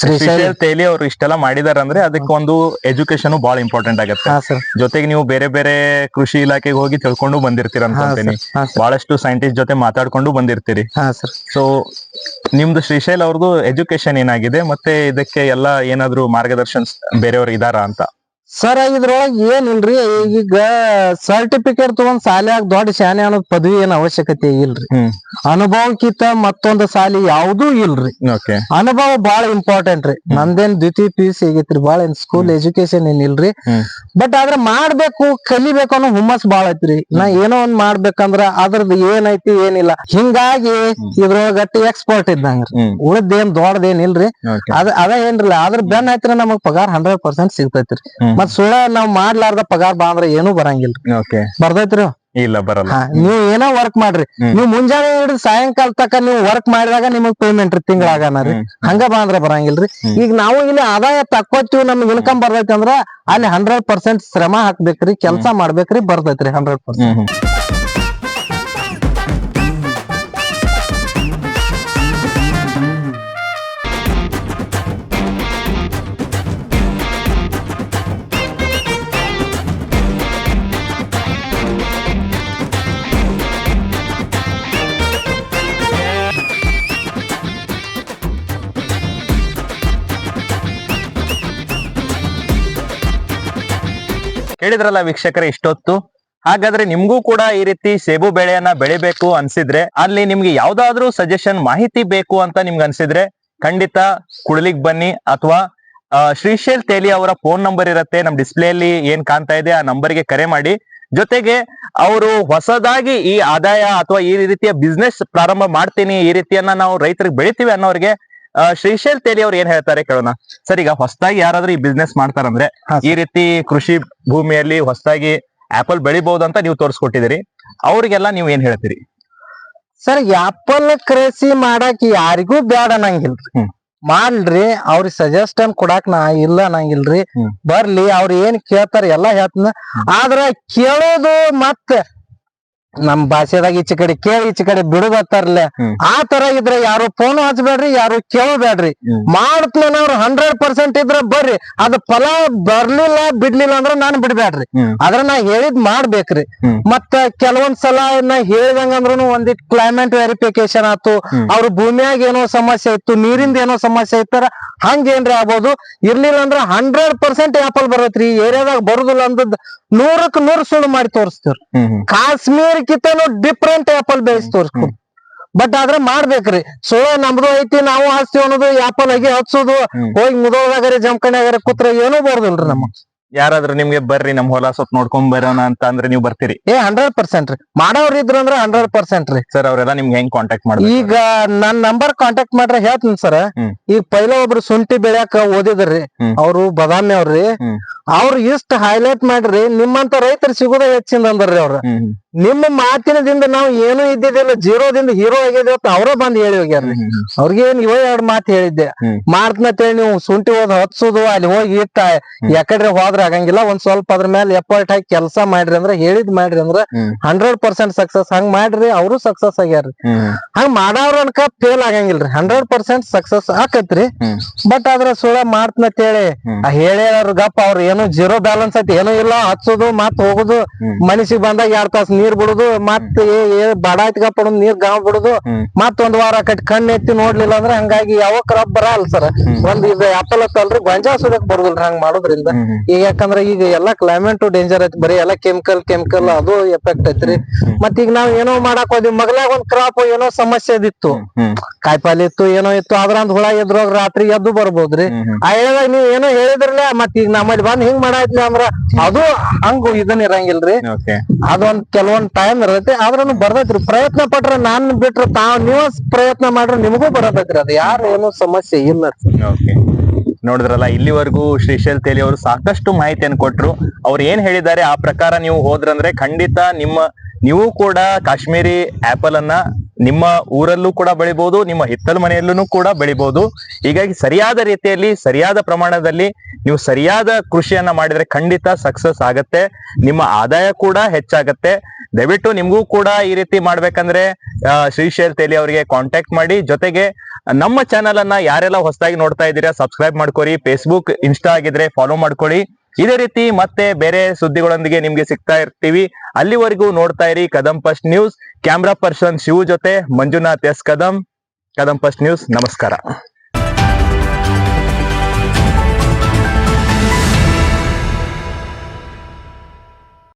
ಶ್ರೀಶೈಲ್ ತೇಲಿ ಅವ್ರು ಇಷ್ಟೆಲ್ಲಾ ಮಾಡಿದಾರ ಅಂದ್ರೆ ಅದಕ್ಕೆ ಒಂದು ಎಜುಕೇಶನ್ ಬಹಳ ಇಂಪಾರ್ಟೆಂಟ್ ಆಗತ್ತೆ. ಹಾ ಸರ್. ಜೊತೆಗೆ ನೀವು ಬೇರೆ ಬೇರೆ ಕೃಷಿ ಇಲಾಖೆಗೆ ಹೋಗಿ ತಿಳ್ಕೊಂಡು ಬಂದಿರ್ತೀರ ಅನ್ಕೊಂತೀನಿ ಬಹಳಷ್ಟು ಸೈಂಟಿಸ್ಟ್ ಜೊತೆ ಮಾತಾಡ್ಕೊಂಡು ಬಂದಿರ್ತೀರಿ. ಹಾ ಸರ್ ಸೊ ನಿಮ್ದು ಶ್ರೀಶೈಲ್ ಅವ್ರದ್ದು ಎಜುಕೇಶನ್ ಏನಾಗಿದೆ? ಮತ್ತೆ ಇದಕ್ಕೆ ಎಲ್ಲ ಏನಾದ್ರು ಮಾರ್ಗದರ್ಶನ್ ಬೇರೆಯವರು ಇದಾರಾ ಅಂತ? ಸರ್ ಇದ್ರೊಳಗ ಏನಿಲ್ರಿ? ಈಗ ಸರ್ಟಿಫಿಕೇಟ್ ತಗೊಂಡ್ ಸಾಲ್ಯಾಗ ದೊಡ್ಡ ಶಾನೆ ಅನ್ನೋದ್ ಪದವಿ ಏನ್ ಅವಶ್ಯಕತೆ ಇಲ್ರಿ. ಅನುಭವಕ್ಕಿಂತ ಮತ್ತೊಂದು ಸಾಲಿ ಯಾವ್ದೂ ಇಲ್ರಿ. ಅನುಭವ ಬಾಳ ಇಂಪಾರ್ಟೆಂಟ್ ರೀ. ನಂದೇನ್ ದ್ವಿತೀಯ ಪಿ ಯು ಸಿ ಆಗೈತ್ರಿ ಬಾಳ ಏನ್ ಸ್ಕೂಲ್ ಎಜುಕೇಶನ್ ಏನ್ ಇಲ್ರಿ. ಬಟ್ ಆದ್ರೆ ಮಾಡ್ಬೇಕು ಕಲಿಬೇಕು ಅನ್ನೋ ಹುಮ್ಮಸ್ ಬಾಳ ಐತ್ರಿ. ನಾ ಏನೋ ಒಂದ್ ಮಾಡ್ಬೇಕಂದ್ರ ಅದ್ರದ್ ಏನೈತಿ ಏನಿಲ್ಲ. ಹಿಂಗಾಗಿ ಇದ್ರೊಳಗ ಗಟ್ಟಿ ಎಕ್ಸ್ಪರ್ಟ್ ಇದ್ದಂಗ ಉಳದೇನ್ ದೊಡ್ಡದೇನ್ ಇಲ್ರಿ ಅದ ಅದ ಏನ್ರಲ್ಲ. ಅದ್ರ ಬೆನ್ ಐತ್ರಿ ನಮಗ್ ಪಗಾರ ಹಂಡ್ರೆಡ್ ಪರ್ಸೆಂಟ್ ಸಿಗ್ತೈತ್ರಿ. ಮತ್ ಸುಳ್ಳ ನಾವ್ ಮಾಡ್ಲಾರ್ದ ಪಗಾರ ಬಾ ಅಂದ್ರ ಏನು ಬರಂಗಿಲ್ರಿ. ಓಕೆ ಬರ್ತೈತ್ರಿ ಇಲ್ಲ ಬರಲ್ಲ. ನೀವು ಏನೋ ವರ್ಕ್ ಮಾಡ್ರಿ. ನೀವು ಮುಂಜಾನೆ ಹಿಡಿದು ಸಾಯಂಕಾಲ ತಕ ನೀವ್ ವರ್ಕ್ ಮಾಡಿದಾಗ ನಿಮಗ್ ಪೇಮೆಂಟ್ ರೀ ತಿಂಗಳಾಗನ ರೀ. ಹಂಗ ಬಾ ಅಂದ್ರ ಬರಂಗಿಲ್ರಿ. ಈಗ ನಾವು ಇಲ್ಲಿ ಆದಾಯ ತಕ್ಕೋತೀವಿ ನಮ್ಗೆ ಇನ್ಕಮ್ ಬರ್ತೈತಿ ಅಂದ್ರ ಅಲ್ಲಿ ಹಂಡ್ರೆಡ್ ಪರ್ಸೆಂಟ್ ಶ್ರಮ ಹಾಕ್ಬೇಕ್ರಿ ಕೆಲ್ಸ ಮಾಡ್ಬೇಕ್ರಿ ಬರ್ತೈತ್ರಿ ಹಂಡ್ರೆಡ್ ಪರ್ಸೆಂಟ್ ಕೇಳಿದ್ರಲ್ಲ ವೀಕ್ಷಕರೇ ಇಷ್ಟೊತ್ತು? ಹಾಗಾದ್ರೆ ನಿಮ್ಗೂ ಕೂಡ ಈ ರೀತಿ ಸೇಬು ಬೆಳೆಯನ್ನ ಬೆಳಿಬೇಕು ಅನ್ಸಿದ್ರೆ ಅಲ್ಲಿ ನಿಮ್ಗೆ ಯಾವ್ದಾದ್ರು ಸಜೆಷನ್ ಮಾಹಿತಿ ಬೇಕು ಅಂತ ನಿಮ್ಗೆ ಅನ್ಸಿದ್ರೆ ಖಂಡಿತ ಕುಡ್ಲಿಗ್ ಬನ್ನಿ ಅಥವಾ ಶ್ರೀಶೈಲ್ ತೇಲಿ ಅವರ ಫೋನ್ ನಂಬರ್ ಇರುತ್ತೆ, ನಮ್ ಡಿಸ್ಪ್ಲೇಲಿ ಏನ್ ಕಾಣ್ತಾ ಇದೆ ಆ ನಂಬರ್ಗೆ ಕರೆ ಮಾಡಿ. ಜೊತೆಗೆ ಅವರು ಹೊಸದಾಗಿ ಈ ಆದಾಯ ಅಥವಾ ಈ ರೀತಿಯ ಬಿಸ್ನೆಸ್ ಪ್ರಾರಂಭ ಮಾಡ್ತೀನಿ, ಈ ರೀತಿಯನ್ನ ನಾವು ರೈತರಿಗೆ ಬೆಳಿತೀವಿ ಅನ್ನೋರಿಗೆ ಶ್ರೀಶೈಲ್ ತೇಲಿ ಅವ್ರು ಏನ್ ಹೇಳ್ತಾರೆ ಕೇಳೋಣ. ಸರ್ ಈಗ ಹೊಸದಾಗಿ ಯಾರಾದ್ರೂ ಈ ಬಿಸ್ನೆಸ್ ಮಾಡ್ತಾರಂದ್ರೆ ಈ ರೀತಿ ಕೃಷಿ ಭೂಮಿಯಲ್ಲಿ ಹೊಸದಾಗಿ ಆಪಲ್ ಬೆಳಿಬಹುದು ಅಂತ ನೀವು ತೋರಿಸ್ಕೊಟ್ಟಿದಿರಿ ಅವ್ರಿಗೆಲ್ಲ ನೀವು ಏನ್ ಹೇಳ್ತೀರಿ? ಸರ್ ಆಪಲ್ ಕೃಷಿ ಮಾಡಕ್ ಯಾರಿಗೂ ಬೇಡ ಅನ್ನಂಗಿಲ್ರಿ. ಮಾಡ್ರಿ ಅವ್ರಿಗೆ ಸಜೆಸ್ಟನ್ ಕೊಡಾಕ್ ನಾ ಇಲ್ಲ ಅನ್ನಂಗಿಲ್ರಿ. ಹ್ಮ್. ಬರ್ಲಿ ಅವ್ರ ಏನ್ ಕೇಳ್ತಾರ ಎಲ್ಲಾ ಹೇಳ್ತಾನ. ಆದ್ರ ಕೇಳೋದು ಮತ್ತ ನಮ್ ಭಾಷೆದಾಗ ಈಚೆ ಕಡೆ ಕೇಳಿ ಈಚೆ ಕಡೆ ಬಿಡುಗತ್ತಾರಲ್ಲ. ಆ ತರ ಇದ್ರೆ ಯಾರು ಫೋನ್ ಹಚ್ಬೇಡ್ರಿ ಯಾರು ಕೇಳಬೇಡ್ರಿ. ಮಾಡ್ತೇನೆ ಅವ್ರು ಹಂಡ್ರೆಡ್ ಪರ್ಸೆಂಟ್ ಇದ್ರ ಬರ್ರಿ. ಅದ್ ಫಲ ಬರ್ಲಿಲ್ಲ ಬಿಡ್ಲಿಲ್ಲ ಅಂದ್ರ ನಾನ್ ಬಿಡ್ಬೇಡ್ರಿ ಅದ್ರ ನಾ ಹೇಳಿದ್ ಮಾಡ್ಬೇಕ್ರಿ. ಮತ್ತೆ ಕೆಲವೊಂದ್ ಸಲ ನಾ ಹೇಳ್ದಂಗ ಅಂದ್ರೂ ಒಂದಿಟ್ ಕ್ಲೈಮೇಟ್ ವೆರಿಫಿಕೇಶನ್ ಆತು. ಅವ್ರ ಭೂಮಿಯಾಗ ಏನೋ ಸಮಸ್ಯೆ ಇತ್ತು ನೀರಿಂದ ಏನೋ ಸಮಸ್ಯೆ ಇತ್ತಾರ ಹಂಗ ಏನ್ರಿ ಆಗ್ಬೋದು. ಇರ್ಲಿಲ್ಲ ಅಂದ್ರೆ ಹಂಡ್ರೆಡ್ ಪರ್ಸೆಂಟ್ ಆಪಲ್ ಬರತ್ರಿ. ಈ ಏರಿಯಾದಾಗ ಬರುದಿಲ್ಲ ಅಂದದ್ ನೂರಕ್ ನೂರ್ ಸುಳ್ಳು ಮಾಡಿ ತೋರಿಸ್ತೀವ್ರಿ. ಕಾಶ್ಮೀರ್ ಕಿತ್ತನು ಡಿಫ್ರೆಂಟ್ ಆಪಲ್ ಬೆಳೆಸಿ ತೋರಿಸ್ಕೊ. ಬಟ್ ಆದ್ರೆ ಮಾಡ್ಬೇಕ್ರಿ. ಸೋಳೆ ನಮ್ದು ಐತಿ ನಾವು ಹಚ್ತೀವಿ ಅನ್ನೋದು ಆಪಲ್ ಆಗಿ ಹಚ್ಚೋದು ಹೋಗಿ ಹೋಗಿ ಜಮ್ಕಣಿ ಆಗರಿ ಕುತ್ರ ಏನೂ ಬರ್ದಿಲ್ರಿ ನಮ್ಮ ಯಾರಾದ್ರೂ ನಿಮ್ಗೆ ಬರ್ರಿ ನಮ್ ಹೊಲ ಸ್ವಲ್ಪ ನೋಡ್ಕೊಂಡ್ ಬರೋಣ ಅಂತ ಅಂದ್ರೆ ನೀವು ಬರ್ತೀರಿ. ಏ ಹಂಡ್ರೆಡ್ ಪರ್ಸೆಂಟ್ ರೀ. ಮಾಡೋರ್ ಇದ್ರು ಅಂದ್ರೆ ಹಂಡ್ರೆಡ್ ಪರ್ಸೆಂಟ್ ರೀ. ಸರ್ ಅವರೆಲ್ಲ ನಿಮ್ಗೆ ಹೆಂಗ್ ಕಾಂಟ್ಯಾಕ್ಟ್ ಮಾಡಿ ಈಗ ನನ್ ನಂಬರ್ ಕಾಂಟ್ಯಾಕ್ಟ್ ಮಾಡ್ರೆ ಹೇಳ್ತೀನಿ ಸರ್ ಹ್ಮ್. ಈಗ ಪೈಲ ಒಬ್ರು ಶುಂಠಿ ಬೆಳ್ಯಾಕ ಓದಿದ್ರಿ ಹ್ಮ್. ಅವ್ರು ಬದಾಮಿ ಅವ್ರಿ ಹ್ಮ್. ಅವ್ರು ಇಷ್ಟ ಹೈಲೈಟ್ ಮಾಡ್ರಿ ನಿಮ್ಮಂತ ರೈತರು ಸಿಗೋದೇ ಹೆಚ್ಚಿಂದ ಅಂದ್ರಿ ಅವ್ರ. ಹ್ಮ್ ನಿಮ್ಮ ಮಾತಿನದಿಂದ ನಾವು ಏನೂ ಇದ್ದಿದ್ದಿಲ್ಲ ಜೀರೋದಿಂದ ಹೀರೋ ಆಗಿದ್ದೇವೆ ಅಂತ ಅವರೇ ಬಂದ್ ಹೇಳಿ ಹೋಗ್ಯಾರ್ರಿ ಹ್ಮ್ ಹ್ಮ್ ಅವ್ರಿಗೆ ಏನ್ ಇವ ಎರಡ್ ಮಾತು ಹೇಳಿದ್ದೆ. ಹ್ಮ್. ಮಾಡ್ತನಂತೇಳಿ ನೀವು ಶುಂಠಿ ಹೋದ್ ಹತ್ಸೋದು ಅಲ್ಲಿ ಹೋಗಿ ಇಟ್ಟ ಯಾಕಡ್ರೆ ಹೋದ್ರ ಆಗಂಗಿಲ್ಲ ಒಂದ್ ಸ್ವಲ್ಪ ಅದ್ರ ಮೇಲೆ ಎಫರ್ಟ್ ಹಾಕಿ ಕೆಲಸ ಮಾಡ್ರಿ ಅಂದ್ರ ಹೇಳಿದ್ ಮಾಡ್ರಿ ಅಂದ್ರ. ಹಂಡ್ರೆಡ್ ಪರ್ಸೆಂಟ್ ಸಕ್ಸಸ್ ಹಂಗ್ ಮಾಡ್ರಿ ಅವರು ಸಕ್ಸಸ್ ಆಗ್ಯಾರ್ರಿ. ಹಂಗ್ ಮಾಡವ್ರ ಅನ್ಕ ಫೇಲ್ ಆಗಂಗಿಲ್ರಿ. ಹಂಡ್ರೆಡ್ ಪರ್ಸೆಂಟ್ ಸಕ್ಸಸ್ ಆಕತ್ರಿ. ಬಟ್ ಆದ್ರ ಸುಳ ಮಾಡ್ತನಂತ ಹೇಳಿ ಹೇಳ್ಯಾರ ಗಪ್ಪ ಅವ್ರ ಏನು ಜೀರೋ ಬ್ಯಾಲೆನ್ಸ್ ಐತಿ ಏನೂ ಇಲ್ಲ ಹಚ್ಚೋದು ಮತ್ ಹೋಗುದು. ಮನಸ್ಸಿಗೆ ಬಂದಾಗ ಎರಡ್ ತಾಸ ನೀರ್ ಬಿಡುದು ಮತ್ ಬಡ ಆಯ್ತು ಗಪ್ಪ ನೀರ್ ಗಾವ್ ಬಿಡುದು. ಮತ್ ಒಂದ್ ವಾರ ಕಟ್ ಕಣ್ಣು ಎತ್ತಿ ನೋಡ್ಲಿಲ್ಲ ಅಂದ್ರೆ ಹಂಗಾಗಿ ಯಾವ ಕ್ರಾಪ್ ಬರಲ್ಲ ಸರ್. ಒಂದ್ ಇದು ಆಪಲ್ ಅಲ್ರಿ ಗೊಂಜಾಳ ಸುಡಕ್ ಬರುದಿಲ್ರಿ ಹಂಗ್ ಮಾಡೋದ್ರಿಂದ. ಈಗ ಯಾಕಂದ್ರ ಈಗ ಎಲ್ಲಾ ಕ್ಲೈಮೇಟ್ ಡೇಂಜರ್ ಐತಿ ಬರೀ ಎಲ್ಲಾ ಕೆಮಿಕಲ್ ಕೆಮಿಕಲ್ ಅದು ಎಫೆಕ್ಟ್ ಐತ್ರಿ. ಮತ್ ಈಗ ನಾವ್ ಏನೋ ಮಾಡಾಕ್ ಹೋದ್ವಿ ಮಗ್ಲಾಗ ಒಂದ್ ಕ್ರಾಪ್ ಏನೋ ಸಮಸ್ಯೆ ಇದಿತ್ತು ಹ್ಮ್ ಕಾಯಿಪಲ್ಲೆ ಇತ್ತು ಏನೋ ಇತ್ತು ಅದ್ರಂದ್ ಹುಳ ಎದ್ರೋಗ ರಾತ್ರಿ ಎದ್ದು ಬರ್ಬೋದ್ರಿ. ಆ ಹೇಳಿದಾಗ ನೀವ್ ಏನೋ ಹೇಳಿದ್ರಲ್ಲ ಮತ್ ಈಗ ನಮ್ಮಲ್ಲಿ ಬಂದ್ ಹಿಂಗ್ ಮಾಡಾಯ್ತ್ಲಿ ಅಂದ್ರ ಅದು ಹಂಗ ಇದನ್ ಇರಂಗಿಲ್ರಿ. ಅದೊಂದ್ ಕೆಲವೊಂದ್ ಟೈಮ್ ಇರತೈತಿ ಆದ್ರೂ ಬರ್ದೈತ್ರಿ ಪ್ರಯತ್ನ ಪಟ್ರ ನಾನ್ ಬಿಟ್ರ ತಾವ್ ನೀವ ಪ್ರಯತ್ನ ಮಾಡ್ರ ನಿಮಗೂ ಬರತೈತ್ರಿ ಅದ್ ಯಾರು ಏನೋ ಸಮಸ್ಯೆ ಇಲ್ಲ. ನೋಡಿದ್ರಲ್ಲ, ಇಲ್ಲಿವರೆಗೂ ಶ್ರೀಶೈಲ್ ತೇಲಿ ಅವರು ಸಾಕಷ್ಟು ಮಾಹಿತಿಯನ್ನು ಕೊಟ್ರು. ಅವ್ರು ಏನ್ ಹೇಳಿದ್ದಾರೆ, ಆ ಪ್ರಕಾರ ನೀವು ಹೋದ್ರಂದ್ರೆ ಖಂಡಿತ ನಿಮ್ಮ, ನೀವು ಕೂಡ ಕಾಶ್ಮೀರಿ ಆಪಲ್ ಅನ್ನ ನಿಮ್ಮ ಊರಲ್ಲೂ ಕೂಡ ಬೆಳಿಬಹುದು ನಿಮ್ಮ ಹಿತ್ತಲ ಮನೆಯಲ್ಲೂ ಕೂಡ ಬೆಳಿಬಹುದು ಹೀಗಾಗಿ ಸರಿಯಾದ ರೀತಿಯಲ್ಲಿ, ಸರಿಯಾದ ಪ್ರಮಾಣದಲ್ಲಿ ನೀವು ಸರಿಯಾದ ಕೃಷಿಯನ್ನ ಮಾಡಿದ್ರೆ ಖಂಡಿತ ಸಕ್ಸಸ್ ಆಗತ್ತೆ. ನಿಮ್ಮ ಆದಾಯ ಕೂಡ ಹೆಚ್ಚಾಗತ್ತೆ. ದಯವಿಟ್ಟು ನಿಮಗೂ ಕೂಡ ಈ ರೀತಿ ಮಾಡ್ಬೇಕಂದ್ರೆ ಶ್ರೀಶೈಲ್ ತೇಲಿ ಅವರಿಗೆ ಕಾಂಟ್ಯಾಕ್ಟ್ ಮಾಡಿ. ಜೊತೆಗೆ ನಮ್ಮ ಚಾನೆಲ್ ಅನ್ನ ಯಾರೆಲ್ಲ ಹೊಸದಾಗಿ ನೋಡ್ತಾ ಇದ್ದೀರಾ ಸಬ್ಸ್ಕ್ರೈಬ್ ಮಾಡ್ಕೊರಿ. ಫೇಸ್ಬುಕ್ ಇನ್ಸ್ಟಾ ಆಗಿದ್ರೆ ಫಾಲೋ ಮಾಡ್ಕೊಳ್ಳಿ ಇದೇ ರೀತಿ ಮತ್ತೆ ಬೇರೆ ಸುದ್ದಿಗಳೊಂದಿಗೆ ನಿಮ್ಗೆ ಸಿಗ್ತಾ ಇರ್ತೀವಿ. ಅಲ್ಲಿವರೆಗೂ ನೋಡ್ತಾ ಇರಿ Kadam first news camera person Shivu ಜೊತೆ Manjunath S Kadam. Kadam first news ನಮಸ್ಕಾರ.